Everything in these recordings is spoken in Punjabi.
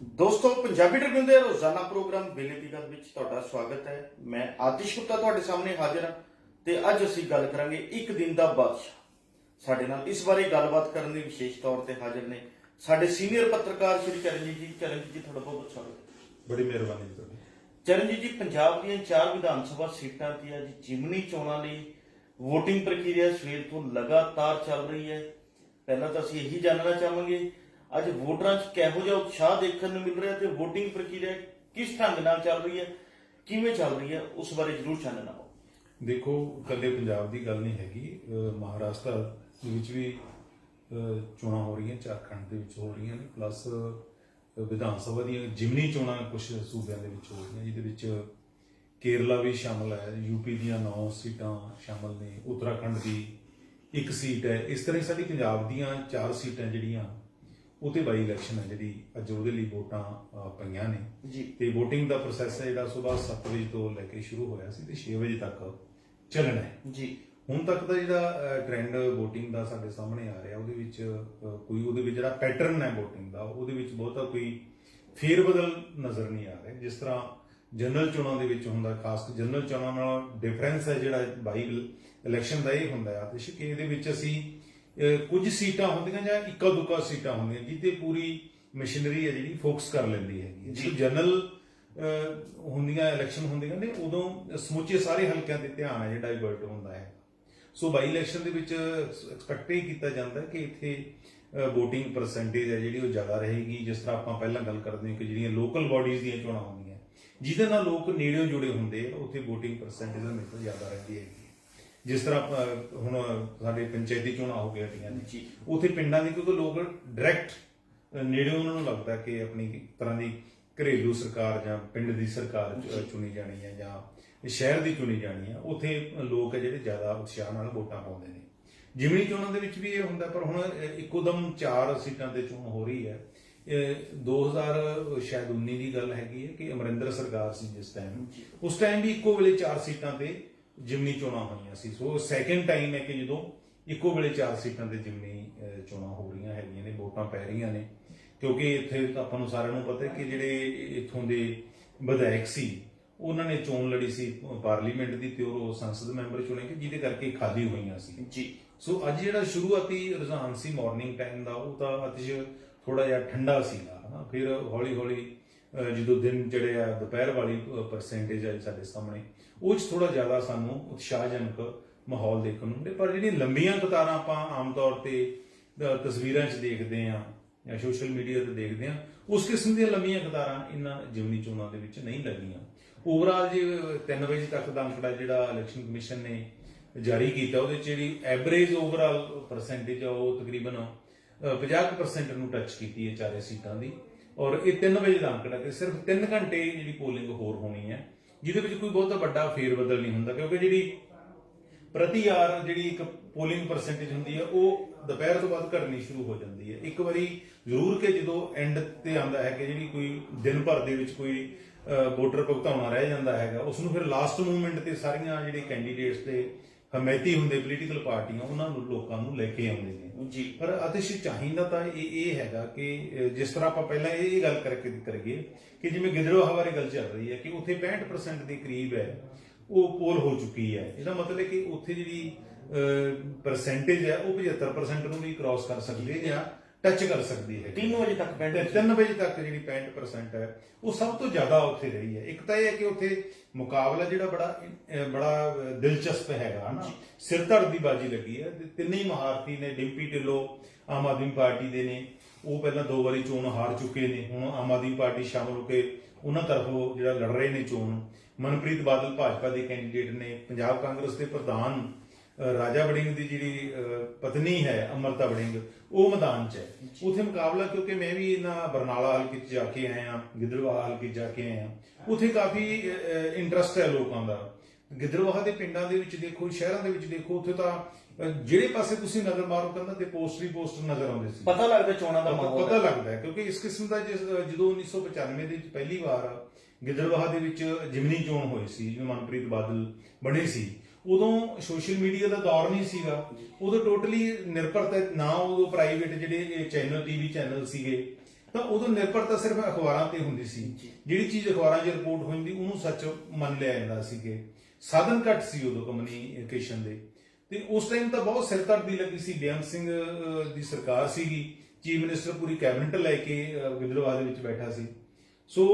ਦੋਸਤੋ ਪੰਜਾਬੀ ਟ੍ਰਿਬਿਊਨ ਦੇ ਰੋਜ਼ਾਨਾ ਪ੍ਰੋਗਰਾਮ ਵੇਲੇ ਦੀ ਗੱਲ ਵਿੱਚ ਤੁਹਾਡਾ ਸਵਾਗਤ ਹੈ। ਮੈਂ ਆਤਿਸ਼ ਗੁਪਤਾ ਤੁਹਾਡੇ ਸਾਹਮਣੇ ਹਾਜ਼ਰ ਹਾਂ ਤੇ ਅੱਜ ਅਸੀਂ ਗੱਲ ਕਰਾਂਗੇ ਇੱਕ ਦਿਨ ਦਾ ਬਾਦਸ਼ਾਹ। ਸਾਡੇ ਨਾਲ ਇਸ ਬਾਰੇ ਗੱਲਬਾਤ ਕਰਨ ਲਈ ਵਿਸ਼ੇਸ਼ ਤੌਰ ਤੇ ਹਾਜ਼ਰ ਨੇ ਸਾਡੇ ਸੀਨੀਅਰ ਪੱਤਰਕਾਰ ਸ਼੍ਰੀ ਚਰਨਜੀਤ ਜੀ। ਚਰਨਜੀਤ ਜੀ ਤੁਹਾਡਾ ਬਹੁਤ ਬਹੁਤ ਸਵਾਗਤ ਬੜੀ ਮਿਹਰਬਾਨੀ ਜੀ ਤੁਹਾਡੀ। ਚਰਨਜੀਤ ਜੀ ਪੰਜਾਬ ਦੀਆਂ ਚਾਰ ਵਿਧਾਨ ਸਭਾ ਸੀਟਾਂ ਦੀ ਅੱਜ ਜਿਮਨੀ ਚੋਣਾਂ ਲਈ VOTING ਪ੍ਰਕਿਰਿਆ ਸਵੇਰ ਤੋਂ ਲਗਾਤਾਰ ਚੱਲ ਰਹੀ ਹੈ। ਪਹਿਲਾਂ ਤਾਂ ਅਸੀਂ ਇਹੀ ਜਾਣਨਾ ਚਾਹਾਂਗੇ ਅੱਜ ਵੋਟਰਾਂ 'ਚ ਕਿਹੋ ਜਿਹਾ ਉਤਸ਼ਾਹ ਦੇਖਣ ਨੂੰ ਮਿਲ ਰਿਹਾ ਤੇ VOTING ਪ੍ਰਕਿਰਿਆ ਕਿਸ ਢੰਗ ਨਾਲ ਚੱਲ ਰਹੀ ਹੈ, ਕਿਵੇਂ ਚੱਲ ਰਹੀ ਹੈ, ਉਸ ਬਾਰੇ ਜ਼ਰੂਰ ਚਾਨਣਾ ਪਾਓ ਦੇਖੋ, ਇਕੱਲੇ ਪੰਜਾਬ ਦੀ ਗੱਲ ਨਹੀਂ ਹੈਗੀ ਮਹਾਰਾਸ਼ਟਰ ਦੇ ਵਿੱਚ ਵੀ ਚੋਣਾਂ ਹੋ ਰਹੀਆਂ, ਝਾਰਖੰਡ ਦੇ ਵਿੱਚ ਹੋ ਰਹੀਆਂ ਨੇ, ਪਲੱਸ ਵਿਧਾਨ ਸਭਾ ਦੀਆਂ ਜਿਮਨੀ ਚੋਣਾਂ ਕੁਝ ਸੂਬਿਆਂ ਦੇ ਵਿੱਚ ਹੋ ਰਹੀਆਂ, ਜਿਹਦੇ ਵਿੱਚ ਕੇਰਲਾ ਵੀ ਸ਼ਾਮਲ ਹੈ ਯੂਪੀ ਦੀਆਂ 9 ਸੀਟਾਂ ਸ਼ਾਮਲ ਨੇ, ਉੱਤਰਾਖੰਡ ਦੀ ਇੱਕ ਸੀਟ ਹੈ, ਇਸ ਤਰ੍ਹਾਂ ਹੀ ਸਾਡੀ ਪੰਜਾਬ ਦੀਆਂ ਚਾਰ ਸੀਟਾਂ ਜਿਹੜੀਆਂ ਉਹ ਤੇ ਬਾਈ ਇਲੈਕਸ਼ਨ ਹੈ ਜਿਹੜੀ ਅੱਜ ਉਹਦੇ ਲਈ ਵੋਟਾਂ ਪਈਆਂ ਨੇ। ਜੀ। ਤੇ VOTING ਦਾ ਪ੍ਰੋਸੈਸ ਹੈ ਜਿਹੜਾ ਸਵੇਰ 7 ਵਜੇ ਤੋਂ ਲੈ ਕੇ ਸ਼ੁਰੂ ਹੋਇਆ ਸੀ ਤੇ 6 ਵਜੇ ਤੱਕ ਚੱਲਣਾ ਹੈ। ਜੀ। ਹੁਣ ਤੱਕ ਦਾ ਜਿਹੜਾ ਟ੍ਰੈਂਡ VOTING ਦਾ ਸਾਡੇ ਸਾਹਮਣੇ ਆ ਰਿਹਾ ਉਹਦੇ ਵਿੱਚ ਕੋਈ ਉਹਦੇ ਵਿੱਚ ਜਿਹੜਾ ਪੈਟਰਨ ਹੈ VOTING ਦਾ ਉਹਦੇ ਵਿੱਚ ਬਹੁਤਾ ਕੋਈ ਫੇਰ ਬਦਲ ਨਜ਼ਰ ਨਹੀਂ ਆ ਰਿਹਾ। ਜਿਸ ਤਰ੍ਹਾਂ ਜਨਰਲ ਚੋਣਾਂ ਦੇ ਵਿੱਚ ਹੁੰਦਾ ਖਾਸ ਕਰ ਜਨਰਲ ਚੋਣਾਂ ਨਾਲ ਡਿਫਰੈਂਸ ਹੈ ਜਿਹੜਾ ਬਾਈ ਇਲੈਕਸ਼ਨ ਦਾ ਇਹ ਹੁੰਦਾ ਆ ਤੇ ਕਿ ਇਹਦੇ ਵਿੱਚ ਅਸੀਂ ਕੁਝ ਸੀਟਾਂ ਹੁੰਦੀਆਂ ਜਾਂ ਇੱਕਾ ਦੁੱਕਾ ਸੀਟਾਂ ਹੁੰਦੀਆਂ ਜਿੱਤੇ ਪੂਰੀ ਮਸ਼ੀਨਰੀ ਹੈ ਜਿਹੜੀ ਫੋਕਸ ਕਰ ਲੈਂਦੀ ਹੈ। ਜਦੋਂ ਜਨਰਲ ਹੁੰਦੀਆਂ ਇਲੈਕਸ਼ਨ ਹੁੰਦੀਆਂ ਨੇ ਉਦੋਂ ਸਮੁੱਚੇ ਸਾਰੇ ਹਲਕਿਆਂ ਤੇ ਧਿਆਨ ਹੈ ਜਿਹੜਾ ਡਾਇਵਰਟ ਹੁੰਦਾ ਹੈ। ਸੋ ਬਾਈ ਇਲੈਕਸ਼ਨ ਦੇ ਵਿੱਚ ਐਕਸਪੈਕਟ ਇਹ ਕੀਤਾ ਜਾਂਦਾ ਹੈ ਕਿ ਇੱਥੇ VOTING ਪਰਸੈਂਟੇਜ ਹੈ ਜਿਹੜੀ ਉਹ ਜ਼ਿਆਦਾ ਰਹੇਗੀ। ਜਿਸ ਤਰ੍ਹਾਂ ਆਪਾਂ ਪਹਿਲਾਂ ਗੱਲ ਕਰਦੇ ਹਾਂ ਕਿ ਜਿਹੜੀਆਂ ਲੋਕਲ ਬਾਡੀਜ਼ ਦੀਆਂ ਚੋਣਾਂ ਹੁੰਦੀਆਂ ਜਿਹਦੇ ਨਾਲ ਲੋਕ ਨੇੜਿਓਂ ਜੁੜੇ ਹੁੰਦੇ ਆ ਉੱਥੇ VOTING ਪਰਸੈਂਟੇਜ ਹਮੇਸ਼ਾ ਜ਼ਿਆਦਾ ਰਹਿੰਦੀ ਹੈਗੀ। ਜਿਸ ਤਰ੍ਹਾਂ ਹੁਣ ਸਾਡੇ ਪੰਚਾਇਤੀ ਚੋਣਾਂ ਹੋ ਗਈਆਂ ਨੇ। ਜੀ। ਉੱਥੇ ਪਿੰਡਾਂ ਦੀ ਕਿਉਂਕਿ ਲੋਕ ਡਾਇਰੈਕਟ ਨੇੜੇ ਉਹਨਾਂ ਨੂੰ ਲੱਗਦਾ ਕਿ ਆਪਣੀ ਤਰ੍ਹਾਂ ਦੀ ਘਰੇਲੂ ਸਰਕਾਰ ਜਾਂ ਪਿੰਡ ਦੀ ਸਰਕਾਰ ਚ- ਚੁਣੀ ਜਾਣੀ ਹੈ ਜਾਂ ਸ਼ਹਿਰ ਦੀ ਚੁਣੀ ਜਾਣੀ ਹੈ ਉੱਥੇ ਲੋਕ ਹੈ ਜਿਹੜੇ ਜ਼ਿਆਦਾ ਉਤਸ਼ਾਹ ਨਾਲ ਵੋਟਾਂ ਪਾਉਂਦੇ ਨੇ। ਜਿਮਣੀ ਚੋਣਾਂ ਦੇ ਵਿੱਚ ਵੀ ਇਹ ਹੁੰਦਾ ਪਰ ਹੁਣ ਇੱਕੋ ਦਮ ਚਾਰ ਸੀਟਾਂ ਤੇ ਚੋਣ ਹੋ ਰਹੀ ਹੈ ਇਹ 2000 ਸ਼ਾਇਦ 19 ਦੀ ਗੱਲ ਹੈਗੀ ਹੈ ਕਿ ਅਮਰਿੰਦਰ ਸਰਕਾਰ ਸੀ ਜਿਸ ਟਾਈਮ ਉਸ ਟਾਈਮ ਵੀ ਇੱਕੋ ਵੇਲੇ ਚਾਰ ਸੀਟਾਂ ਤੇ ਜਿਮਨੀ ਚੋਣਾਂ ਹੋਈਆਂ ਸੀ। ਸੋ ਸੈਕੰਡ ਟਾਈਮ ਹੈ ਕਿ ਜਦੋਂ ਇੱਕੋ ਵੇਲੇ ਚਾਰ ਸੀਟਾਂ ਤੇ ਜਿਮਨੀ ਚੋਣਾਂ ਹੋ ਰਹੀਆਂ ਹੈਗੀਆਂ ਨੇ ਵੋਟਾਂ ਪੈ ਰਹੀਆਂ ਨੇ। ਕਿਉਂਕਿ ਇੱਥੇ ਆਪਾਂ ਨੂੰ ਸਾਰਿਆਂ ਨੂੰ ਪਤਾ ਹੈ ਕਿ ਜਿਹੜੇ ਇੱਥੋਂ ਦੇ ਵਿਧਾਇਕ ਸੀ ਉਹਨਾਂ ਨੇ ਚੋਣ ਲੜੀ ਸੀ ਪਾਰਲੀਮੈਂਟ ਦੀ ਤੇ ਉਹ ਸੰਸਦ ਮੈਂਬਰ ਚੁਣੇ ਕਿ ਜਿਹਦੇ ਕਰਕੇ ਖਾਲੀ ਹੋਈਆਂ ਸੀ। ਜੀ। ਸੋ ਅੱਜ ਜਿਹੜਾ ਸ਼ੁਰੂਆਤੀ ਰੁਝਾਨ ਸੀ ਮਾਰਨਿੰਗ ਟਾਈਮ ਦਾ ਉਹ ਤਾਂ ਅਤਿਸ਼ ਥੋੜਾ ਜਿਹਾ ਠੰਡਾ ਸੀਗਾ ਹਨਾ। ਫਿਰ ਹੌਲੀ ਹੌਲੀ ਜਦੋਂ ਦਿਨ ਜਿਹੜੇ ਆ ਦੁਪਹਿਰ ਵਾਲੀ ਪਰਸੈਂਟੇਜ ਆ ਸਾਡੇ ਸਾਹਮਣੇ ਉਹ ਚ ਥੋੜਾ ਜ਼ਿਆਦਾ ਸਾਨੂੰ ਉਤਸ਼ਾਹਜਨਕ ਮਾਹੌਲ ਦੇਖਣ ਨੂੰ ਮਿਲੇ। ਪਰ ਜਿਹੜੀਆਂ ਲੰਬੀਆਂ ਕਤਾਰਾਂ ਆਪਾਂ ਆਮ ਤੌਰ ਤੇ ਤਸਵੀਰਾਂ 'ਚ ਦੇਖਦੇ ਆ ਜਾਂ ਸੋਸ਼ਲ ਮੀਡੀਆ ਤੇ ਦੇਖਦੇ ਆ ਉਸ ਕਿਸਮ ਦੀਆਂ ਲੰਬੀਆਂ ਕਤਾਰਾਂ ਇਹਨਾਂ ਜਿਮਨੀ ਚੋਣਾਂ ਦੇ ਵਿੱਚ ਨਹੀਂ ਲੱਗੀਆਂ। ਓਵਰਆਲ ਜੇ 3 ਵਜੇ ਤੱਕ ਦਾ ਅੰਕੜਾ ਜਿਹੜਾ ਇਲੈਕਸ਼ਨ ਕਮਿਸ਼ਨ ਨੇ ਜਾਰੀ ਕੀਤਾ ਉਹਦੇ ਚ ਜਿਹੜੀ ਐਵਰੇਜ ਓਵਰਆਲ ਪਰਸੈਂਟੇਜ ਆ ਉਹ ਤਕਰੀਬਨ ਅਹ, 50% ਨੂੰ ਟੱਚ ਕੀਤੀ ਹੈ ਚਾਰੇ ਸੀਟਾਂ ਦੀ। ਔਰ ਇਹ 3 ਵਜੇ ਦਾ ਅੰਕੜਾ ਤੇ ਸਿਰਫ 3 ਘੰਟੇ ਜਿਹੜੀ ਪੋਲਿੰਗ ਹੋਰ ਹੋਣੀ ਹੈ, ਜਿਹਦੇ ਵਿੱਚ ਕੋਈ ਬਹੁਤਾ ਵੱਡਾ ਫੇਰ ਬਦਲ ਨਹੀਂ ਹੁੰਦਾ, ਕਿਉਂਕਿ ਜਿਹੜੀ ਪ੍ਰਤੀ ਆਰ ਜਿਹੜੀ ਇੱਕ ਪੋਲਿੰਗ ਪਰਸੈਂਟੇਜ ਹੁੰਦੀ ਹੈ, ਉਹ ਦੁਪਹਿਰ ਤੋਂ ਬਾਅਦ ਘਟਣੀ ਸ਼ੁਰੂ ਹੋ ਜਾਂਦੀ ਹੈ। ਇੱਕ ਵਾਰੀ ਜ਼ਰੂਰ ਕਿ ਜਦੋਂ ਐਂਡ ਤੇ ਆਉਂਦਾ ਹੈ ਕਿ ਜਿਹੜੀ ਕੋਈ ਦਿਨ ਭਰ ਦੇ ਵਿੱਚ ਕੋਈ ਵੋਟਰ ਭੁਗਤਾਉਣਾ ਰਹਿ ਜਾਂਦਾ ਹੈਗਾ ਉਸ ਨੂੰ ਫਿਰ ਲਾਸਟ ਮੂਵਮੈਂਟ ਤੇ ਸਾਰੀਆਂ ਜਿਹੜੇ ਕੈਂਡੀਡੇਟਸ ਦੇ ਹਮਾਇਤੀ ਹੁੰਦੇ ਪੋਲੀਟੀਕਲ ਪਾਰਟੀਆਂ ਉਹਨਾਂ ਨੂੰ ਲੋਕਾਂ ਨੂੰ ਲੈ ਕੇ ਆਉਂਦੇ ਨੇ। ਜੀ। ਪਰ ਅਤਿਸ਼ ਚਾਹੀਦਾ ਤਾਂ ਇਹ ਇਹ ਹੈਗਾ ਕਿ ਜਿਸ ਤਰ੍ਹਾਂ ਆਪਾਂ ਪਹਿਲਾਂ ਇਹ ਇਹ ਗੱਲ ਕਰਕੇ ਕਰੀਏ ਕਿ ਜਿਵੇਂ ਗਿੱਦੜੋਹਾ ਬਾਰੇ ਗੱਲ ਚੱਲ ਰਹੀ ਹੈ ਕਿ ਉੱਥੇ 65% ਦੇ ਕਰੀਬ ਹੈ ਉਹ ਪੋਲ ਹੋ ਚੁੱਕੀ ਹੈ। ਇਹਦਾ ਮਤਲਬ ਹੈ ਕਿ ਉੱਥੇ ਜਿਹੜੀ ਪਰਸੈਂਟੇਜ ਹੈ ਉਹ 75% ਨੂੰ ਵੀ ਕ੍ਰਾਸ ਕਰ ਸਕਦੀ ਹੈ ਜਾਂ ਟੱਚ ਕਰ ਸਕਦੀ ਹੈ। 3 ਵਜੇ ਤੱਕ ਪਿੰਡ ਤੇ 3 ਵਜੇ ਤੱਕ ਜਿਹੜੀ 65% ਹੈ ਉਹ ਸਭ ਤੋਂ ਜ਼ਿਆਦਾ ਉੱਥੇ ਰਹੀ ਹੈ। ਇੱਕ ਤਾਂ ਇਹ ਹੈ ਕਿ ਉੱਥੇ ਮੁਕਾਬਲਾ ਜਿਹੜਾ ਬੜਾ ਬੜਾ ਦਿਲਚਸਪ ਹੈਗਾ ਹਨਾ? ਸਿਰ ਧੜ ਦੀ ਬਾਜੀ ਲੱਗੀ ਹੈ। ਤੇ ਤਿੰਨੇ ਹੀ ਮਹਾਰਥੀ ਨੇ ਡਿੰਪੀ ਢਿੱਲੋਂ ਆਮ ਆਦਮੀ ਪਾਰਟੀ ਦੇ ਨੇ। ਉਹ ਪਹਿਲਾਂ ਦੋ ਵਾਰੀ ਚੋਣ ਹਾਰ ਚੁੱਕੇ ਨੇ। ਹੁਣ ਆਮ ਆਦਮੀ ਪਾਰਟੀ ਸ਼ਾਮਲ ਹੋ ਕੇ ਉਹਨਾਂ ਤਰਫੋਂ ਜਿਹੜਾ ਲੜ ਰਹੇ ਨੇ ਚੋਣ। ਮਨਪ੍ਰੀਤ ਬਾਦਲ ਭਾਜਪਾ ਦੇ ਕੈਂਡੀਡੇਟ ਨੇ ਪੰਜਾਬ ਕਾਂਗਰਸ ਦੇ ਪ੍ਰਧਾਨ ਰਾਜਾ ਵੜਿੰਗ ਦੀ ਜਿਹੜੀ ਪਤਨੀ ਹੈ ਅਮਰਤਾ ਵੜਿੰਗ ਉਹ ਮੈਦਾਨ 'ਚ ਹੈ। ਉਥੇ ਮੁਕਾਬਲਾ ਕਿਉਂਕਿ ਮੈਂ ਵੀ ਇਹਨਾਂ ਬਰਨਾਲਾ ਹਲਕੇ 'ਚ ਜਾ ਕੇ ਆਇਆ ਗਿੱਦੜਵਾਹਾ ਹਲਕੇ ਜਾ ਕੇ ਆਇਆ ਉਥੇ ਕਾਫੀ ਇੰਟਰਸਟ ਹੈ ਲੋਕਾਂ ਦਾ। ਗਿੱਦੜਵਾਹਾ ਦੇ ਪਿੰਡਾਂ ਦੇ ਵਿੱਚ ਦੇਖੋ ਸ਼ਹਿਰਾਂ ਦੇ ਵਿੱਚ ਦੇਖੋ ਉਥੇ ਤਾਂ ਜਿਹੜੇ ਪਾਸੇ ਤੁਸੀਂ ਨਜ਼ਰ ਮਾਰੋ ਕਹਿੰਦਾ ਤੇ ਪੋਸਟਰ ਪੋਸਟਰ ਨਜ਼ਰ ਆਉਂਦੇ ਸੀ। ਪਤਾ ਲੱਗਦਾ ਚੋਣਾਂ ਦਾ ਪਤਾ ਮਾਹੌਲ ਪਤਾ ਲੱਗਦਾ ਕਿਉਂਕਿ ਇਸ ਕਿਸਮ ਦਾ ਜਦੋਂ 1995 ਦੇ ਵਿੱਚ ਪਹਿਲੀ ਵਾਰ ਗਿੱਦੜਵਾਹਾ ਦੇ ਵਿੱਚ ਜਿਮਨੀ ਚੋਣ ਹੋਈ ਸੀ ਜਿਵੇਂ ਮਨਪ੍ਰੀਤ ਬਾਦਲ ਬਣੇ ਸੀ ਉਦੋਂ ਸੋਸ਼ਲ ਮੀਡੀਆ ਦਾ ਦੌਰ ਨਹੀਂ ਸੀਗਾ। ਉਦੋਂ ਟੋਟਲੀ ਨਿਰਭਰਤਾ ਨਾ ਉਦੋਂ ਪ੍ਰਾਈਵੇਟ ਜਿਹੜੇ ਚੈਨਲ ਟੀਵੀ ਚੈਨਲ ਸੀਗੇ ਤਾਂ ਉਦੋਂ ਨਿਰਭਰਤਾ ਸਿਰਫ ਅਖਬਾਰਾਂ ਤੇ ਹੁੰਦੀ ਸੀ। ਜਿਹੜੀ ਚੀਜ਼ ਅਖਬਾਰਾਂ 'ਚ ਰਿਪੋਰਟ ਹੁੰਦੀ ਉਹਨੂੰ ਸੱਚ ਮੰਨ ਲਿਆ ਜਾਂਦਾ ਸੀ ਕਿ ਸਾਧਨ ਘੱਟ ਸੀ ਉਦੋਂ ਕਮਿਊਨੀਕੇਸ਼ਨ ਦੇ। ਤੇ ਉਸ ਟਾਈਮ ਤਾਂ ਬਹੁਤ ਸਿਰਦਰਦੀ ਲੱਗੀ ਸੀ। ਬੇਅੰਤ ਸਿੰਘ ਦੀ ਸਰਕਾਰ ਸੀਗੀ। ਚੀਫ ਮਿਨਿਸਟਰ ਪੂਰੀ ਕੈਬਨਿਟ ਲੈ ਕੇ ਗਿੱਦੜਬਾਹਾ ਦੇ ਵਿੱਚ ਬੈਠਾ ਸੀ। ਸੋ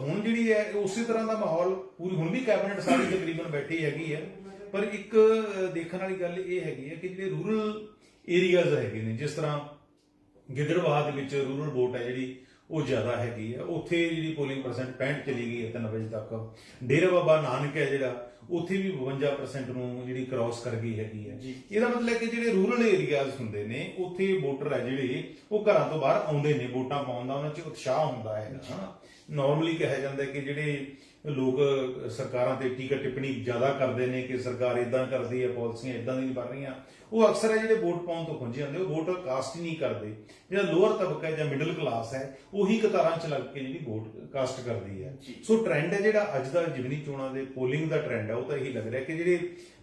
ਹੁਣ ਜਿਹੜੀ ਹੈ ਉਸੇ ਤਰ੍ਹਾਂ ਦਾ ਮਾਹੌਲ ਪੂਰੀ ਹੁਣ ਵੀ ਕੈਬਨਿਟ ਸਾਰੀ ਤਕਰੀਬਨ ਬੈਠੀ ਹੈਗੀ ਹੈ। ਪਰ ਇੱਕ ਦੇਖਣ ਵਾਲੀ ਗੱਲ ਇਹ ਹੈਗੀ ਹੈ ਕਿ ਜਿਹੜੇ ਰੂਰਲ ਏਰੀਆਜ਼ ਹੈਗੇ ਨੇ ਜਿਸ ਤਰ੍ਹਾਂ ਗਿੱਦੜਬਾਹਾ ਦੇ ਵਿੱਚ ਰੂਰਲ ਵੋਟ ਹੈ ਜਿਹੜੀ ਉਹ ਜ਼ਿਆਦਾ ਹੈਗੀ ਹੈ। ਉੱਥੇ ਜਿਹੜੀ ਪੋਲਿੰਗ ਪਰਸੈਂਟ 65 ਚਲੀ ਗਈ ਹੈ 3 ਵਜੇ ਤੱਕ। ਡੇਰਾ ਬਾਬਾ ਨਾਨਕ ਹੈ ਜਿਹੜਾ ਉੱਥੇ ਵੀ 52% ਨੂੰ ਜਿਹੜੀ ਕ੍ਰਾਸ ਕਰ ਗਈ ਹੈਗੀ ਹੈ। ਇਹਦਾ ਮਤਲਬ ਹੈ ਕਿ ਜਿਹੜੇ ਰੂਰਲ ਏਰੀਆਜ਼ ਹੁੰਦੇ ਨੇ ਉੱਥੇ ਵੋਟਰ ਹੈ ਜਿਹੜੇ ਉਹ ਘਰਾਂ ਤੋਂ ਬਾਹਰ ਆਉਂਦੇ ਨੇ ਵੋਟਾਂ ਪਾਉਣ ਦਾ ਉਹਨਾਂ 'ਚ ਉਤਸ਼ਾਹ ਹੁੰਦਾ ਹੈ। ਹਨਾ? ਨਾਰਮਲੀ ਕਿਹਾ ਜਾਂਦਾ ਹੈ ਕਿ ਜਿਹੜੇ ਲੋਕ ਸਰਕਾਰਾਂ ਤੇ ਟੀਕਾ ਟਿੱਪਣੀ ਜ਼ਿਆਦਾ ਕਰਦੇ ਨੇ ਕਿ ਸਰਕਾਰ ਇਦਾਂ ਕਰਦੀ ਹੈ ਪਾਲਿਸੀਆਂ ਇਦਾਂ ਦੀ ਨਹੀਂ ਬਣ ਰਹੀਆਂ। ਉਹ ਅਕਸਰ ਹੈ ਜਿਹੜੇ ਵੋਟ ਪਾਉਣ ਤੋਂ ਖੁੰਝੇ ਜਾਂਦੇ ਉਹ ਵੋਟ ਕਾਸਟ ਹੀ ਨਹੀਂ ਕਰਦੇ। ਜਿਹੜਾ ਲੋਅਰ ਤਬਕਾ ਹੈ ਜਾਂ ਮਿਡਲ ਕਲਾਸ ਹੈ ਉਹੀ ਕਤਾਰਾਂ 'ਚ ਲੱਗ ਕੇ ਜਿਹੜੀ ਵੋਟ ਕਾਸਟ ਕਰਦੀ ਹੈ। ਸੋ ਟ੍ਰੈਂਡ ਹੈ ਜਿਹੜਾ ਅੱਜ ਦਾ ਜਿਮਨੀ ਚੋਣਾਂ ਦੇ ਪੋਲਿੰਗ ਦਾ ਟ੍ਰੈਂਡ ਹੈ ਉਹ ਤਾਂ ਇਹੀ ਲੱਗ ਰਿਹਾ ਕਿ ਜਿਹੜੇ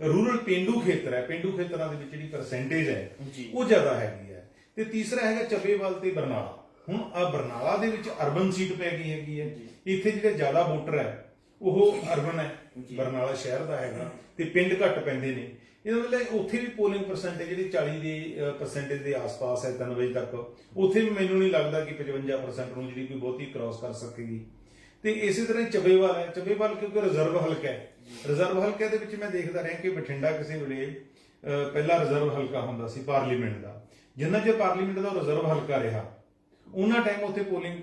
ਰੂਰਲ ਪਿੰਡੂ ਖੇਤਰ ਹੈ ਪਿੰਡੂ ਖੇਤਰਾਂ ਦੇ ਵਿੱਚ ਜਿਹੜੀ ਪਰਸੈਂਟੇਜ ਹੈ। ਉਹ ਜ਼ਿਆਦਾ ਹੈਗੀ ਹੈ। ਤੇ ਤੀਸਰਾ ਹੈਗਾ ਚੱਬੇਵਾਲ ਤੇ ਬਰਨਾਲਾ। ਹੁਣ ਆ ਬਰਨਾਲਾ ਦੇ ਵਿੱਚ ਅਰਬਨ ਸੀਟ ਪੈ ਗਈ ਹੈਗੀ ਹੈ। ਇੱਥੇ ਜਿਹੜੇ ਜ਼ਿਆਦਾ ਵੋਟਰ ਹੈ ਉਹ ਅਰਬਨ ਹੈ। ਬਰਨਾਲਾ ਸ਼ਹਿਰ ਦਾ ਹੈਗਾ ਤੇ ਪਿੰਡ ਘੱਟ ਪੈਂਦੇ ਨੇ। ਇਹਦਾ ਮਤਲਬ ਉੱਥੇ ਵੀ ਪੋਲਿੰਗ ਪਰਸੈਂਟੇਜ ਜਿਹੜੀ 40 ਦੀ ਪਰਸੈਂਟੇਜ ਦੇ ਆਸ-ਪਾਸ ਹੈ 3 ਵਜੇ ਤੱਕ। ਉੱਥੇ ਵੀ ਮੈਨੂੰ ਨਹੀਂ ਲੱਗਦਾ ਕਿ 55% ਨੂੰ ਜਿਹੜੀ ਕੋਈ ਬਹੁਤੀ ਕ੍ਰਾਸ ਕਰ ਸਕੇਗੀ। ਤੇ ਇਸੇ ਤਰ੍ਹਾਂ ਚੱਬੇਵਾਲ ਹੈ। ਚੱਬੇਵਾਲ ਕਿਉਂਕਿ ਰਿਜ਼ਰਵ ਹਲਕਾ ਹੈ। ਰਿਜ਼ਰਵ ਹਲਕੇ ਦੇ ਵਿੱਚ ਮੈਂ ਦੇਖਦਾ ਰਿਹਾ ਕਿ ਬਠਿੰਡਾ ਕਿਸੇ ਵੇਲੇ ਪਹਿਲਾ ਰਿਜ਼ਰਵ ਹਲਕਾ ਹੁੰਦਾ ਸੀ ਪਾਰਲੀਮੈਂਟ ਦਾ। ਜਿੰਨਾ ਚਿਰ ਪਾਰਲੀਮੈਂਟ ਦਾ ਰਿਜ਼ਰਵ ਹਲਕਾ ਰਿਹਾ ਉਹਨਾਂ ਟਾਈਮ ਉੱਥੇ ਪੋਲਿੰਗ